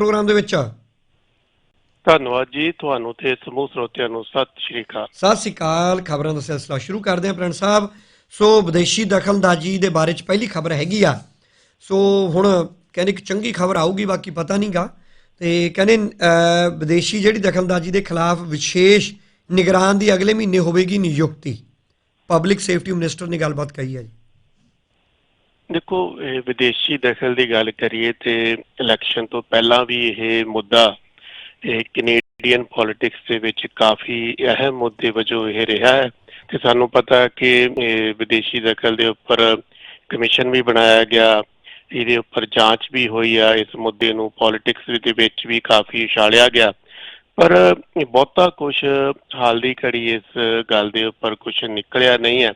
Programme ਦੇ ਵਿੱਚ। ਧੰਨਵਾਦ ਜੀ ਤੁਹਾਨੂੰ ਤੇ ਸਮੂਹ ਸਰੋਤਿਆਂ ਨੂੰ। ਸਤਿ ਸ਼੍ਰੀ ਅਕਾਲ। ਸਤਿ ਸ੍ਰੀ ਅਕਾਲ। ਖਬਰਾਂ ਦਾ ਸਿਲਸਿਲਾ ਸ਼ੁਰੂ ਕਰਦੇ ਹਾਂ ਪ੍ਰਿੰਸ ਸਾਹਿਬ। ਸੋ ਵਿਦੇਸ਼ੀ ਦਖਲਅੰਦਾਜ਼ੀ ਦੇ ਬਾਰੇ ਚ ਪਹਿਲੀ ਖਬਰ ਹੈਗੀ ਆ। ਸੋ ਹੁਣ ਕਹਿੰਦੇ ਇੱਕ ਚੰਗੀ ਖਬਰ ਆਊਗੀ ਬਾਕੀ ਪਤਾ ਨਹੀਂਗਾ। ਤੇ ਕਹਿੰਦੇ ਵਿਦੇਸ਼ੀ ਜਿਹੜੀ ਦਖਲਅੰਦਾਜ਼ੀ ਦੇ ਖਿਲਾਫ ਵਿਸ਼ੇਸ਼ ਨਿਗਰਾਨ ਦੀ ਅਗਲੇ ਮਹੀਨੇ ਹੋਵੇਗੀ ਨਿਯੁਕਤੀ। ਪਬਲਿਕ ਸੇਫਟੀ ਮਿਨਿਸਟਰ ਨੇ ਗੱਲਬਾਤ ਕਹੀ ਹੈ ਜੀ। ਦੇਖੋ ਵਿਦੇਸ਼ੀ ਦਖਲ ਦੀ ਗੱਲ ਕਰੀਏ ਤੇ ਇਲੈਕਸ਼ਨ ਤੋਂ ਪਹਿਲਾਂ ਵੀ ਇਹ ਮੁੱਦਾ, ਇਹ ਕੈਨੇਡੀਅਨ ਪੋਲਿਟਿਕਸ ਦੇ ਵਿੱਚ ਕਾਫੀ ਅਹਿਮ ਮੁੱਦੇ ਵਜੋਂ ਇਹ ਰਿਹਾ ਹੈ ਤੇ ਸਾਨੂੰ ਪਤਾ ਕਿ ਵਿਦੇਸ਼ੀ ਦਖਲ ਦੇ ਉੱਪਰ ਕਮਿਸ਼ਨ ਵੀ ਬਣਾਇਆ ਗਿਆ, ਇਹਦੇ ਉੱਪਰ ਜਾਂਚ ਵੀ ਹੋਈ ਆ, ਇਸ ਮੁੱਦੇ ਨੂੰ ਪੋਲਿਟਿਕਸ ਦੇ ਵਿੱਚ ਵੀ ਕਾਫੀ ਉਛਾਲਿਆ ਗਿਆ। ਪਰ ਬਹੁਤਾ ਕੁਝ ਹਾਲ ਦੀ ਘੜੀ ਇਸ ਗੱਲ ਦੇ ਉੱਪਰ ਕੁਝ ਨਿਕਲਿਆ ਨਹੀਂ ਹੈ।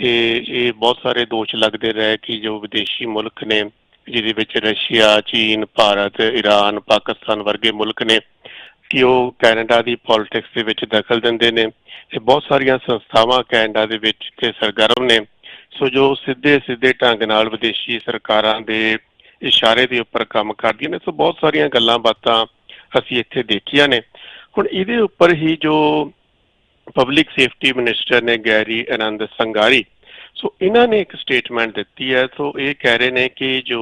ਤੇ ਇਹ ਬਹੁਤ ਸਾਰੇ ਦੋਸ਼ ਲੱਗਦੇ ਰਹੇ ਕਿ ਜੋ ਵਿਦੇਸ਼ੀ ਮੁਲਕ ਨੇ, ਜਿਹਦੇ ਵਿੱਚ ਰਸ਼ੀਆ, ਚੀਨ, ਭਾਰਤ ਈਰਾਨ ਪਾਕਿਸਤਾਨ ਵਰਗੇ ਮੁਲਕ ਨੇ, ਕਿ ਉਹ ਕੈਨੇਡਾ ਦੀ ਪੋਲਿਟਿਕਸ ਦੇ ਵਿੱਚ ਦਖਲ ਦਿੰਦੇ ਨੇ ਤੇ ਬਹੁਤ ਸਾਰੀਆਂ ਸੰਸਥਾਵਾਂ ਕੈਨੇਡਾ ਦੇ ਵਿੱਚ ਤੇ ਸਰਗਰਮ ਨੇ। ਸੋ ਜੋ ਸਿੱਧੇ ਸਿੱਧੇ ਢੰਗ ਨਾਲ ਵਿਦੇਸ਼ੀ ਸਰਕਾਰਾਂ ਦੇ ਇਸ਼ਾਰੇ ਦੇ ਉੱਪਰ ਕੰਮ ਕਰਦੀਆਂ ਨੇ, ਸੋ ਬਹੁਤ ਸਾਰੀਆਂ ਗੱਲਾਂ ਬਾਤਾਂ ਅਸੀਂ ਇੱਥੇ ਦੇਖੀਆਂ ਨੇ। ਹੁਣ ਇਹਦੇ ਉੱਪਰ ਹੀ ਜੋ ਪਬਲਿਕ ਸੇਫਟੀ ਮਿਨਿਸਟਰ ਨੇ ਗੈਰੀ ਆਨੰਦ ਸੰਗਾਰੀ ਸੋ ਇਹਨਾਂ ਨੇ ਇੱਕ ਸਟੇਟਮੈਂਟ ਦਿੱਤੀ ਹੈ ਸੋ ਇਹ ਕਹਿ ਰਹੇ ਨੇ ਕਿ ਜੋ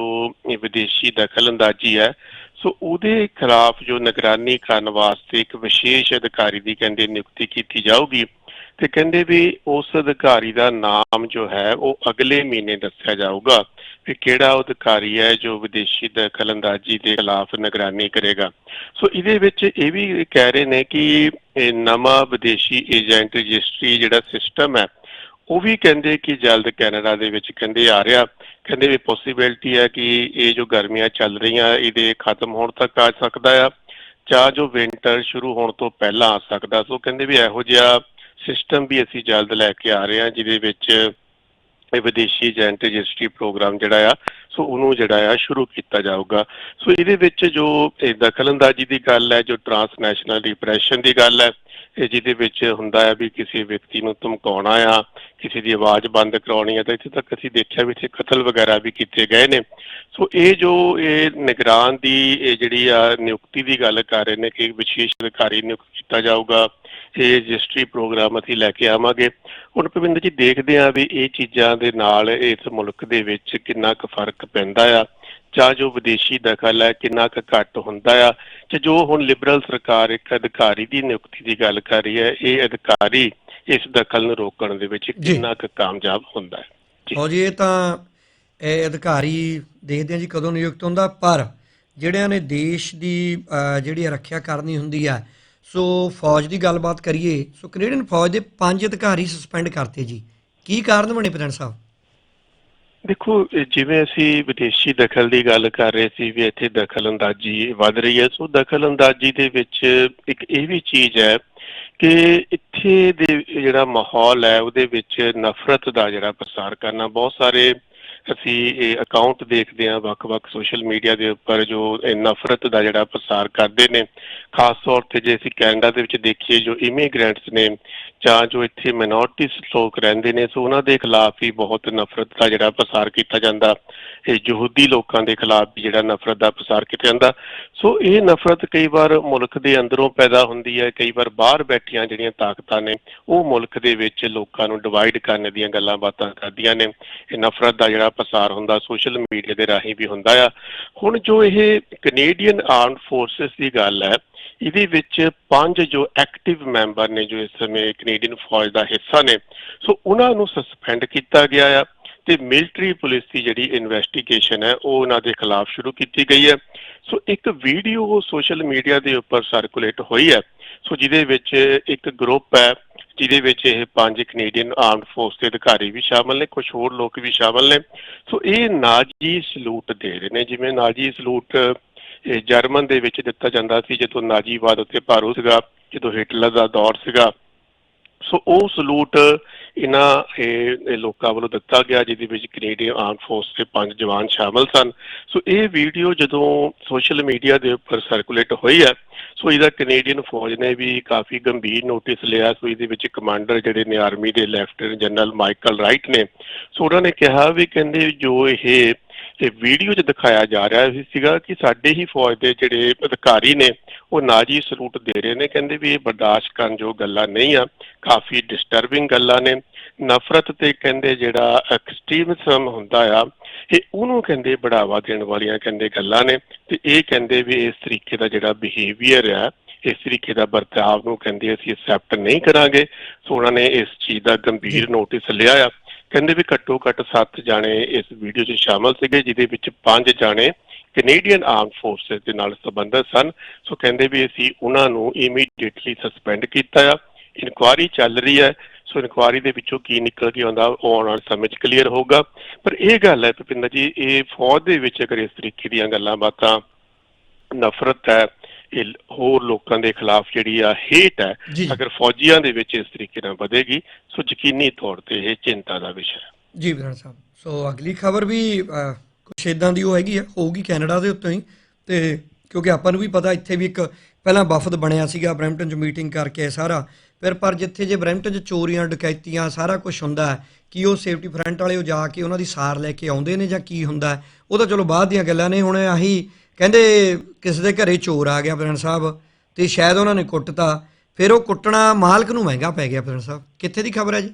ਇਹ ਵਿਦੇਸ਼ੀ ਦਖਲਅੰਦਾਜ਼ੀ ਹੈ ਸੋ ਉਹਦੇ ਖਿਲਾਫ ਜੋ ਨਿਗਰਾਨੀ ਕਰਨ ਵਾਸਤੇ ਇੱਕ ਵਿਸ਼ੇਸ਼ ਅਧਿਕਾਰੀ ਦੀ ਕਹਿੰਦੇ ਨਿਯੁਕਤੀ ਕੀਤੀ ਜਾਊਗੀ ਤੇ ਕਹਿੰਦੇ ਵੀ ਉਸ ਅਧਿਕਾਰੀ ਦਾ ਨਾਮ ਜੋ ਹੈ, ਉਹ ਅਗਲੇ ਮਹੀਨੇ ਦੱਸਿਆ ਜਾਊਗਾ ਕਿ ਕਿਹੜਾ ਅਧਿਕਾਰੀ ਹੈ ਜੋ ਵਿਦੇਸ਼ੀ ਦਖਲਅੰਦਾਜ਼ੀ ਦੇ ਖਿਲਾਫ ਨਿਗਰਾਨੀ ਕਰੇਗਾ। ਸੋ ਇਹਦੇ ਵਿੱਚ ਇਹ ਵੀ ਕਹਿ ਰਹੇ ਨੇ ਕਿ ਨਵਾਂ ਵਿਦੇਸ਼ੀ ਏਜੰਟ ਰਜਿਸਟਰੀ ਜਿਹੜਾ ਸਿਸਟਮ ਹੈ ਉਹ ਵੀ ਕਹਿੰਦੇ ਕਿ ਜਲਦ ਕੈਨੇਡਾ ਦੇ ਵਿੱਚ ਕਹਿੰਦੇ ਆ ਰਿਹਾ। ਕਹਿੰਦੇ ਵੀ ਪੋਸੀਬਿਲਿਟੀ ਹੈ ਕਿ ਇਹ ਜੋ ਗਰਮੀਆਂ ਚੱਲ ਰਹੀਆਂ, ਇਹਦੇ ਖਤਮ ਹੋਣ ਤੱਕ ਆ ਸਕਦਾ ਆ ਜਾਂ ਜੋ ਵਿੰਟਰ ਸ਼ੁਰੂ ਹੋਣ ਤੋਂ ਪਹਿਲਾਂ ਆ ਸਕਦਾ। ਸੋ ਕਹਿੰਦੇ ਵੀ ਇਹੋ ਜਿਹਾ ਸਿਸਟਮ ਵੀ ਅਸੀਂ ਜਲਦ ਲੈ ਕੇ ਆ ਰਹੇ ਹਾਂ, ਜਿਹਦੇ ਵਿੱਚ ਇਹ ਵਿਦੇਸ਼ੀ ਏਜੰਟ ਰਜਿਸਟਰੀ ਪ੍ਰੋਗਰਾਮ ਜਿਹੜਾ ਆ, ਸੋ ਉਹਨੂੰ ਜਿਹੜਾ ਆ ਸ਼ੁਰੂ ਕੀਤਾ ਜਾਊਗਾ। ਸੋ ਇਹਦੇ ਵਿੱਚ ਜੋ ਇਹ ਦਖਲਅੰਦਾਜ਼ੀ ਦੀ ਗੱਲ ਹੈ, ਜੋ ਟਰਾਂਸਨੈਸ਼ਨਲ ਰਿਪਰੈਸ਼ਨ ਦੀ ਗੱਲ ਹੈ, ਇਹ ਜਿਹਦੇ ਵਿੱਚ ਹੁੰਦਾ ਹੈ ਵੀ ਕਿਸੇ ਵਿਅਕਤੀ ਨੂੰ ਧਮਕਾਉਣਾ ਆ, ਕਿਸੇ ਦੀ ਆਵਾਜ਼ ਬੰਦ ਕਰਾਉਣੀ ਆ, ਤਾਂ ਇੱਥੇ ਤੱਕ ਅਸੀਂ ਦੇਖਿਆ ਵੀ ਇੱਥੇ ਕਤਲ ਵਗੈਰਾ ਵੀ ਕੀਤੇ ਗਏ ਨੇ। ਸੋ ਇਹ ਜੋ ਇਹ ਨਿਗਰਾਨ ਦੀ ਇਹ ਜਿਹੜੀ ਆ ਨਿਯੁਕਤੀ ਦੀ ਗੱਲ ਕਰ ਰਹੇ ਨੇ ਕਿ ਵਿਸ਼ੇਸ਼ ਅਧਿਕਾਰੀ ਨਿਯੁਕਤ ਕੀਤਾ ਜਾਊਗਾ ਇਹ ਰਜਿਸਟਰੀ ਪ੍ਰੋਗਰਾਮ ਅਸੀਂ ਲੈ ਕੇ ਆਵਾਂਗੇ ਹੁਣ ਭਵਿੰਦਰ ਜੀ ਦੇਖਦੇ ਆ ਵੀ ਇਹ ਚੀਜ਼ਾਂ ਦੇ ਨਾਲ ਇਸ ਮੁਲਕ ਦੇ ਵਿੱਚ ਕਿੰਨਾ ਕੁ ਫ਼ਰਕ ਪੈਂਦਾ ਆ ਜਾਂ ਜੋ ਵਿਦੇਸ਼ੀ ਦਖਲ ਹੈ ਕਿੰਨਾ ਕੁ ਘੱਟ ਹੁੰਦਾ ਆ ਤੇ ਜੋ ਹੁਣ ਲਿਬਰਲ ਸਰਕਾਰ ਇੱਕ ਅਧਿਕਾਰੀ ਦੀ ਨਿਯੁਕਤੀ ਦੀ ਗੱਲ ਕਰ ਰਹੀ ਹੈ ਇਹ ਅਧਿਕਾਰੀ ਇਸ ਦਖਲ ਨੂੰ ਰੋਕਣ ਦੇ ਵਿੱਚ। ਕਿੰਨਾ ਕੁ ਕਾਮਯਾਬ ਹੁੰਦਾ ਹੈ। ਹੋ ਜੀ ਇਹ ਤਾਂ ਇਹ ਅਧਿਕਾਰੀ ਦੇਖਦੇ ਆ ਜੀ ਕਦੋਂ ਨਿਯੁਕਤ ਹੁੰਦਾ ਪਰ ਜਿਹੜਿਆਂ ਨੇ ਦੇਸ਼ ਦੀ ਜਿਹੜੀ ਰੱਖਿਆ ਕਰਨੀ ਹੁੰਦੀ ਆ ਸੋ ਫੌਜ ਦੀ ਗੱਲਬਾਤ ਕਰੀਏ, ਸੋ ਕੈਨੇਡੀਅਨ ਫੌਜ ਦੇ ਪੰਜ ਅਧਿਕਾਰੀ ਸਸਪੈਂਡ ਕਰਤੇ ਜੀ। ਕੀ ਕਾਰਨ ਬਣੇ ਪ੍ਰਧਾਨ ਸਾਹਿਬ? ਦੇਖੋ ਜਿਵੇਂ ਅਸੀਂ ਵਿਦੇਸ਼ੀ ਦਖਲ ਦੀ ਗੱਲ ਕਰ ਰਹੇ ਸੀ ਵੀ ਇੱਥੇ ਦਖਲ ਅੰਦਾਜ਼ੀ ਵੱਧ ਰਹੀ ਹੈ, ਸੋ ਦਖਲ ਅੰਦਾਜ਼ੀ ਦੇ ਵਿੱਚ ਇੱਕ ਇਹ ਵੀ ਚੀਜ਼ ਹੈ ਕਿ ਇੱਥੇ ਦੇ ਜਿਹੜਾ ਮਾਹੌਲ ਹੈ, ਉਹਦੇ ਵਿੱਚ ਨਫ਼ਰਤ ਦਾ ਜਿਹੜਾ ਪ੍ਰਸਾਰ ਕਰਨਾ, ਬਹੁਤ ਸਾਰੇ ਅਸੀਂ ਇਹ ਅਕਾਊਂਟ ਦੇਖਦੇ ਹਾਂ ਵੱਖ-ਵੱਖ ਸੋਸ਼ਲ ਮੀਡੀਆ ਦੇ ਉੱਪਰ ਜੋ ਇਹ ਨਫ਼ਰਤ ਦਾ ਜਿਹੜਾ ਪ੍ਰਸਾਰ ਕਰਦੇ ਨੇ, ਖਾਸ ਤੌਰ ਤੇ ਜੇ ਅਸੀਂ ਕੈਨੇਡਾ ਦੇ ਵਿੱਚ ਦੇਖੀਏ ਜੋ ਇਮੀਗ੍ਰੈਂਟਸ ਨੇ ਜਾਂ ਜੋ ਇੱਥੇ ਮਿਨੋਰਟੀਜ਼ ਲੋਕ ਰਹਿੰਦੇ ਨੇ, ਸੋ ਉਹਨਾਂ ਦੇ ਖਿਲਾਫ ਵੀ ਬਹੁਤ ਨਫ਼ਰਤ ਦਾ ਜਿਹੜਾ ਪ੍ਰਸਾਰ ਕੀਤਾ ਜਾਂਦਾ। ਇਹ ਯਹੂਦੀ ਲੋਕਾਂ ਦੇ ਖਿਲਾਫ ਵੀ ਜਿਹੜਾ ਨਫ਼ਰਤ ਦਾ ਪ੍ਰਸਾਰ ਕੀਤਾ ਜਾਂਦਾ। ਸੋ ਇਹ ਨਫ਼ਰਤ ਕਈ ਵਾਰ ਮੁਲਕ ਦੇ ਅੰਦਰੋਂ ਪੈਦਾ ਹੁੰਦੀ ਹੈ, ਕਈ ਵਾਰ ਬਾਹਰ ਬੈਠੀਆਂ ਜਿਹੜੀਆਂ ਤਾਕਤਾਂ ਨੇ, ਉਹ ਮੁਲਕ ਦੇ ਵਿੱਚ ਲੋਕਾਂ ਨੂੰ ਡਿਵਾਈਡ ਕਰਨ ਦੀਆਂ ਗੱਲਾਂ ਬਾਤਾਂ ਕਰਦੀਆਂ ਨੇ। ਇਹ ਨਫ਼ਰਤ ਦਾ ਜਿਹੜਾ ਪ੍ਰਸਾਰ ਹੁੰਦਾ ਸੋਸ਼ਲ ਮੀਡੀਆ ਦੇ ਰਾਹੀਂ ਵੀ ਹੁੰਦਾ ਆ। ਹੁਣ ਜੋ ਇਹ ਕੈਨੇਡੀਅਨ ਆਰਮਡ ਫੋਰਸਸ ਦੀ ਗੱਲ ਹੈ ਇਹਦੇ ਵਿੱਚ ਪੰਜ ਜੋ ਐਕਟਿਵ ਮੈਂਬਰ ਨੇ ਜੋ ਇਸ ਸਮੇਂ ਕੈਨੇਡੀਅਨ ਫੌਜ ਦਾ ਹਿੱਸਾ ਨੇ, ਸੋ ਉਹਨਾਂ ਨੂੰ ਸਸਪੈਂਡ ਕੀਤਾ ਗਿਆ ਆ ਤੇ ਮਿਲਟਰੀ ਪੁਲਿਸ ਦੀ ਜਿਹੜੀ ਇਨਵੈਸਟੀਗੇਸ਼ਨ ਹੈ, ਉਹ ਉਹਨਾਂ ਦੇ ਖਿਲਾਫ ਸ਼ੁਰੂ ਕੀਤੀ ਗਈ ਹੈ। ਸੋ ਇੱਕ ਵੀਡੀਓ ਸੋਸ਼ਲ ਮੀਡੀਆ ਦੇ ਉੱਪਰ ਸਰਕੂਲੇਟ ਹੋਈ ਹੈ। ਸੋ ਜਿਹਦੇ ਵਿੱਚ ਇੱਕ ਗਰੁੱਪ ਹੈ, ਜਿਹਦੇ ਵਿੱਚ ਇਹ ਪੰਜ ਕੈਨੇਡੀਅਨ ਆਰਮਡ ਫੋਰਸ ਦੇ ਅਧਿਕਾਰੀ ਵੀ ਸ਼ਾਮਲ ਨੇ ਕੁਝ ਹੋਰ ਲੋਕ ਵੀ ਸ਼ਾਮਲ ਨੇ। ਸੋ ਇਹ ਨਾਜੀ ਸਲੂਟ ਦੇ ਰਹੇ ਨੇ, ਜਿਵੇਂ ਨਾਜੀ ਸਲੂਟ ਜਰਮਨ ਦੇ ਵਿੱਚ ਦਿੱਤਾ ਜਾਂਦਾ ਸੀ, ਜਦੋਂ ਨਾਜੀਵਾਦ ਉੱਤੇ ਭਾਰੂ ਸੀਗਾ, ਜਦੋਂ ਹਿਟਲਰ ਦਾ ਦੌਰ ਸੀਗਾ। ਸੋ ਉਹ ਸਲੂਟ ਇਹਨਾਂ, ਇਹ ਲੋਕਾਂ ਵੱਲੋਂ ਦਿੱਤਾ ਗਿਆ, ਜਿਹਦੇ ਵਿੱਚ ਕੈਨੇਡੀਅਨ ਆਰਮ ਫੋਰਸ ਦੇ ਪੰਜ ਜਵਾਨ ਸ਼ਾਮਲ ਸਨ। ਸੋ ਇਹ ਵੀਡੀਓ ਜਦੋਂ ਸੋਸ਼ਲ ਮੀਡੀਆ ਦੇ ਉੱਪਰ ਸਰਕੂਲੇਟ ਹੋਈ ਹੈ, ਸੋ ਇਹਦਾ ਕੈਨੇਡੀਅਨ ਫੌਜ ਨੇ ਵੀ ਕਾਫੀ ਗੰਭੀਰ ਨੋਟਿਸ ਲਿਆ। ਸੋ ਇਹਦੇ ਵਿੱਚ ਕਮਾਂਡਰ ਜਿਹੜੇ ਨੇ ਆਰਮੀ ਦੇ ਲੈਫਟੀਨੈਂਟ ਜਨਰਲ ਮਾਈਕਲ ਰਾਈਟ ਨੇ, ਸੋ ਉਹਨਾਂ ਨੇ ਕਿਹਾ ਵੀ ਕਹਿੰਦੇ ਜੋ ਇਹ ਤੇ ਵੀਡੀਓ 'ਚ ਦਿਖਾਇਆ ਜਾ ਰਿਹਾ ਸੀ ਸੀਗਾ ਕਿ ਸਾਡੇ ਹੀ ਫੌਜ ਦੇ ਜਿਹੜੇ ਅਧਿਕਾਰੀ ਨੇ ਉਹ ਨਾਜੀ ਸਲੂਟ ਦੇ ਰਹੇ ਨੇ ਕਹਿੰਦੇ ਵੀ ਇਹ ਬਰਦਾਸ਼ਤ ਕਰਨ ਜੋ ਗੱਲਾਂ ਨਹੀਂ ਆ ਕਾਫੀ ਡਿਸਟਰਬਿੰਗ ਗੱਲਾਂ ਨੇ। ਨਫ਼ਰਤ ਤੇ ਕਹਿੰਦੇ ਜਿਹੜਾ ਐਕਸਟ੍ਰੀਮਿਜ਼ਮ ਹੁੰਦਾ ਆ ਇਹ ਉਹਨੂੰ ਕਹਿੰਦੇ ਬੜਾਵਾ ਦੇਣ ਵਾਲੀਆਂ ਕਹਿੰਦੇ ਗੱਲਾਂ ਨੇ ਤੇ ਇਹ ਕਹਿੰਦੇ ਵੀ ਇਸ ਤਰੀਕੇ ਦਾ ਜਿਹੜਾ ਬਿਹੇਵੀਅਰ ਆ ਇਸ ਤਰੀਕੇ ਦਾ ਵਰਤਾਵ ਨੂੰ ਕਹਿੰਦੇ ਅਸੀਂ ਐਕਸੈਪਟ ਨਹੀਂ ਕਰਾਂਗੇ। ਸੋ ਉਹਨਾਂ ਨੇ ਇਸ ਚੀਜ਼ ਦਾ ਗੰਭੀਰ ਨੋਟਿਸ ਲਿਆ ਆ। ਕਹਿੰਦੇ ਵੀ ਘੱਟੋ ਘੱਟ 7 ਜਾਣੇ ਇਸ ਵੀਡੀਓ 'ਚ ਸ਼ਾਮਲ ਸੀਗੇ, ਜਿਹਦੇ ਵਿੱਚ 5 ਜਾਣੇ ਕੈਨੇਡੀਅਨ ਆਰਮ ਫੋਰਸਸ ਦੇ ਨਾਲ ਸੰਬੰਧਿਤ ਸਨ। ਸੋ ਕਹਿੰਦੇ ਵੀ ਅਸੀਂ ਉਹਨਾਂ ਨੂੰ ਇਮੀਡੀਏਟਲੀ ਸਸਪੈਂਡ ਕੀਤਾ ਆ। ਇਨਕੁਆਰੀ ਚੱਲ ਰਹੀ ਹੈ। ਸੋ ਇਨਕੁਆਰੀ ਦੇ ਵਿੱਚੋਂ ਕੀ ਨਿਕਲ ਕੇ ਆਉਂਦਾ, ਉਹ ਆਉਣ ਵਾਲੇ ਸਮੇਂ 'ਚ ਕਲੀਅਰ ਹੋਊਗਾ। ਪਰ ਇਹ ਗੱਲ ਹੈ, ਭਪਿੰਦਰ ਜੀ, ਇਹ ਫੌਜ ਦੇ ਵਿੱਚ ਅਗਰ ਇਸ ਤਰੀਕੇ ਦੀਆਂ ਗੱਲਾਂ ਬਾਤਾਂ ਨਫ਼ਰਤ ਹੈ ਇਹ ਹੋਰ ਲੋਕਾਂ ਦੇ ਖਿਲਾਫ ਜਿਹੜੀ ਆ ਹੇਟ ਹੈ। ਅਗਰ ਫੌਜੀਆਂ ਦੇ ਵਿੱਚ ਇਸ ਤਰੀਕੇ ਨਾਲ ਵਧੇਗੀ ਸੋ ਯਕੀਨੀ ਤੌਰ ਤੇ ਇਹ ਚਿੰਤਾ ਦਾ ਵਿਸ਼ਾ ਹੈ ਜੀ ਵਿਧਾਨ ਸਾਹਿਬ ਸੋ ਅਗਲੀ ਖਬਰ ਵੀ ਕੁਛ ਇਦਾਂ ਦੀ ਆ ਹੋਊਗੀ ਕੈਨੇਡਾ ਦੇ ਉੱਤੇ ਹੀ ਤੇ ਕਿਉਂਕਿ ਆਪਾਂ ਨੂੰ ਵੀ ਪਤਾ ਇੱਥੇ ਵੀ ਇੱਕ ਪਹਿਲਾਂ ਵਫਦ ਬਣਿਆ ਸੀਗਾ ਬਰੈਂਪਟਨ 'ਚ ਮੀਟਿੰਗ ਕਰਕੇ ਸਾਰਾ ਫਿਰ ਪਰ ਜਿੱਥੇ ਜੇ ਬਰੈਂਪਟਨ 'ਚ ਚੋਰੀਆਂ ਡਕੈਤੀਆਂ ਸਾਰਾ ਕੁਝ ਹੁੰਦਾ ਹੈ ਕੀ ਉਹ ਸੇਫਟੀ ਫਰੰਟ ਵਾਲੇ ਉਹ ਜਾ ਕੇ ਉਹਨਾਂ ਦੀ ਸਾਰ ਲੈ ਕੇ ਆਉਂਦੇ ਨੇ ਜਾਂ ਕੀ ਹੁੰਦਾ? ਉਹ ਤਾਂ ਚਲੋ ਬਾਅਦ ਦੀਆਂ ਗੱਲਾਂ ਨੇ ਹੁਣ ਆਹੀ ਕਹਿੰਦੇ ਕਿਸੇ ਦੇ ਘਰੇ ਚੋਰ ਆ ਗਿਆ ਪ੍ਰਧਾਨ ਸਾਹਿਬ ਤੇ ਸ਼ਾਇਦ ਉਹਨਾਂ ਨੇ ਕੁੱਟਤਾ। ਫਿਰ ਉਹ ਕੁੱਟਣਾ ਮਾਲਕ ਨੂੰ ਮਹਿੰਗਾ ਪੈ ਗਿਆ ਪ੍ਰਧਾਨ ਸਾਹਿਬ। ਕਿੱਥੇ ਦੀ ਖਬਰ ਹੈ ਜੀ?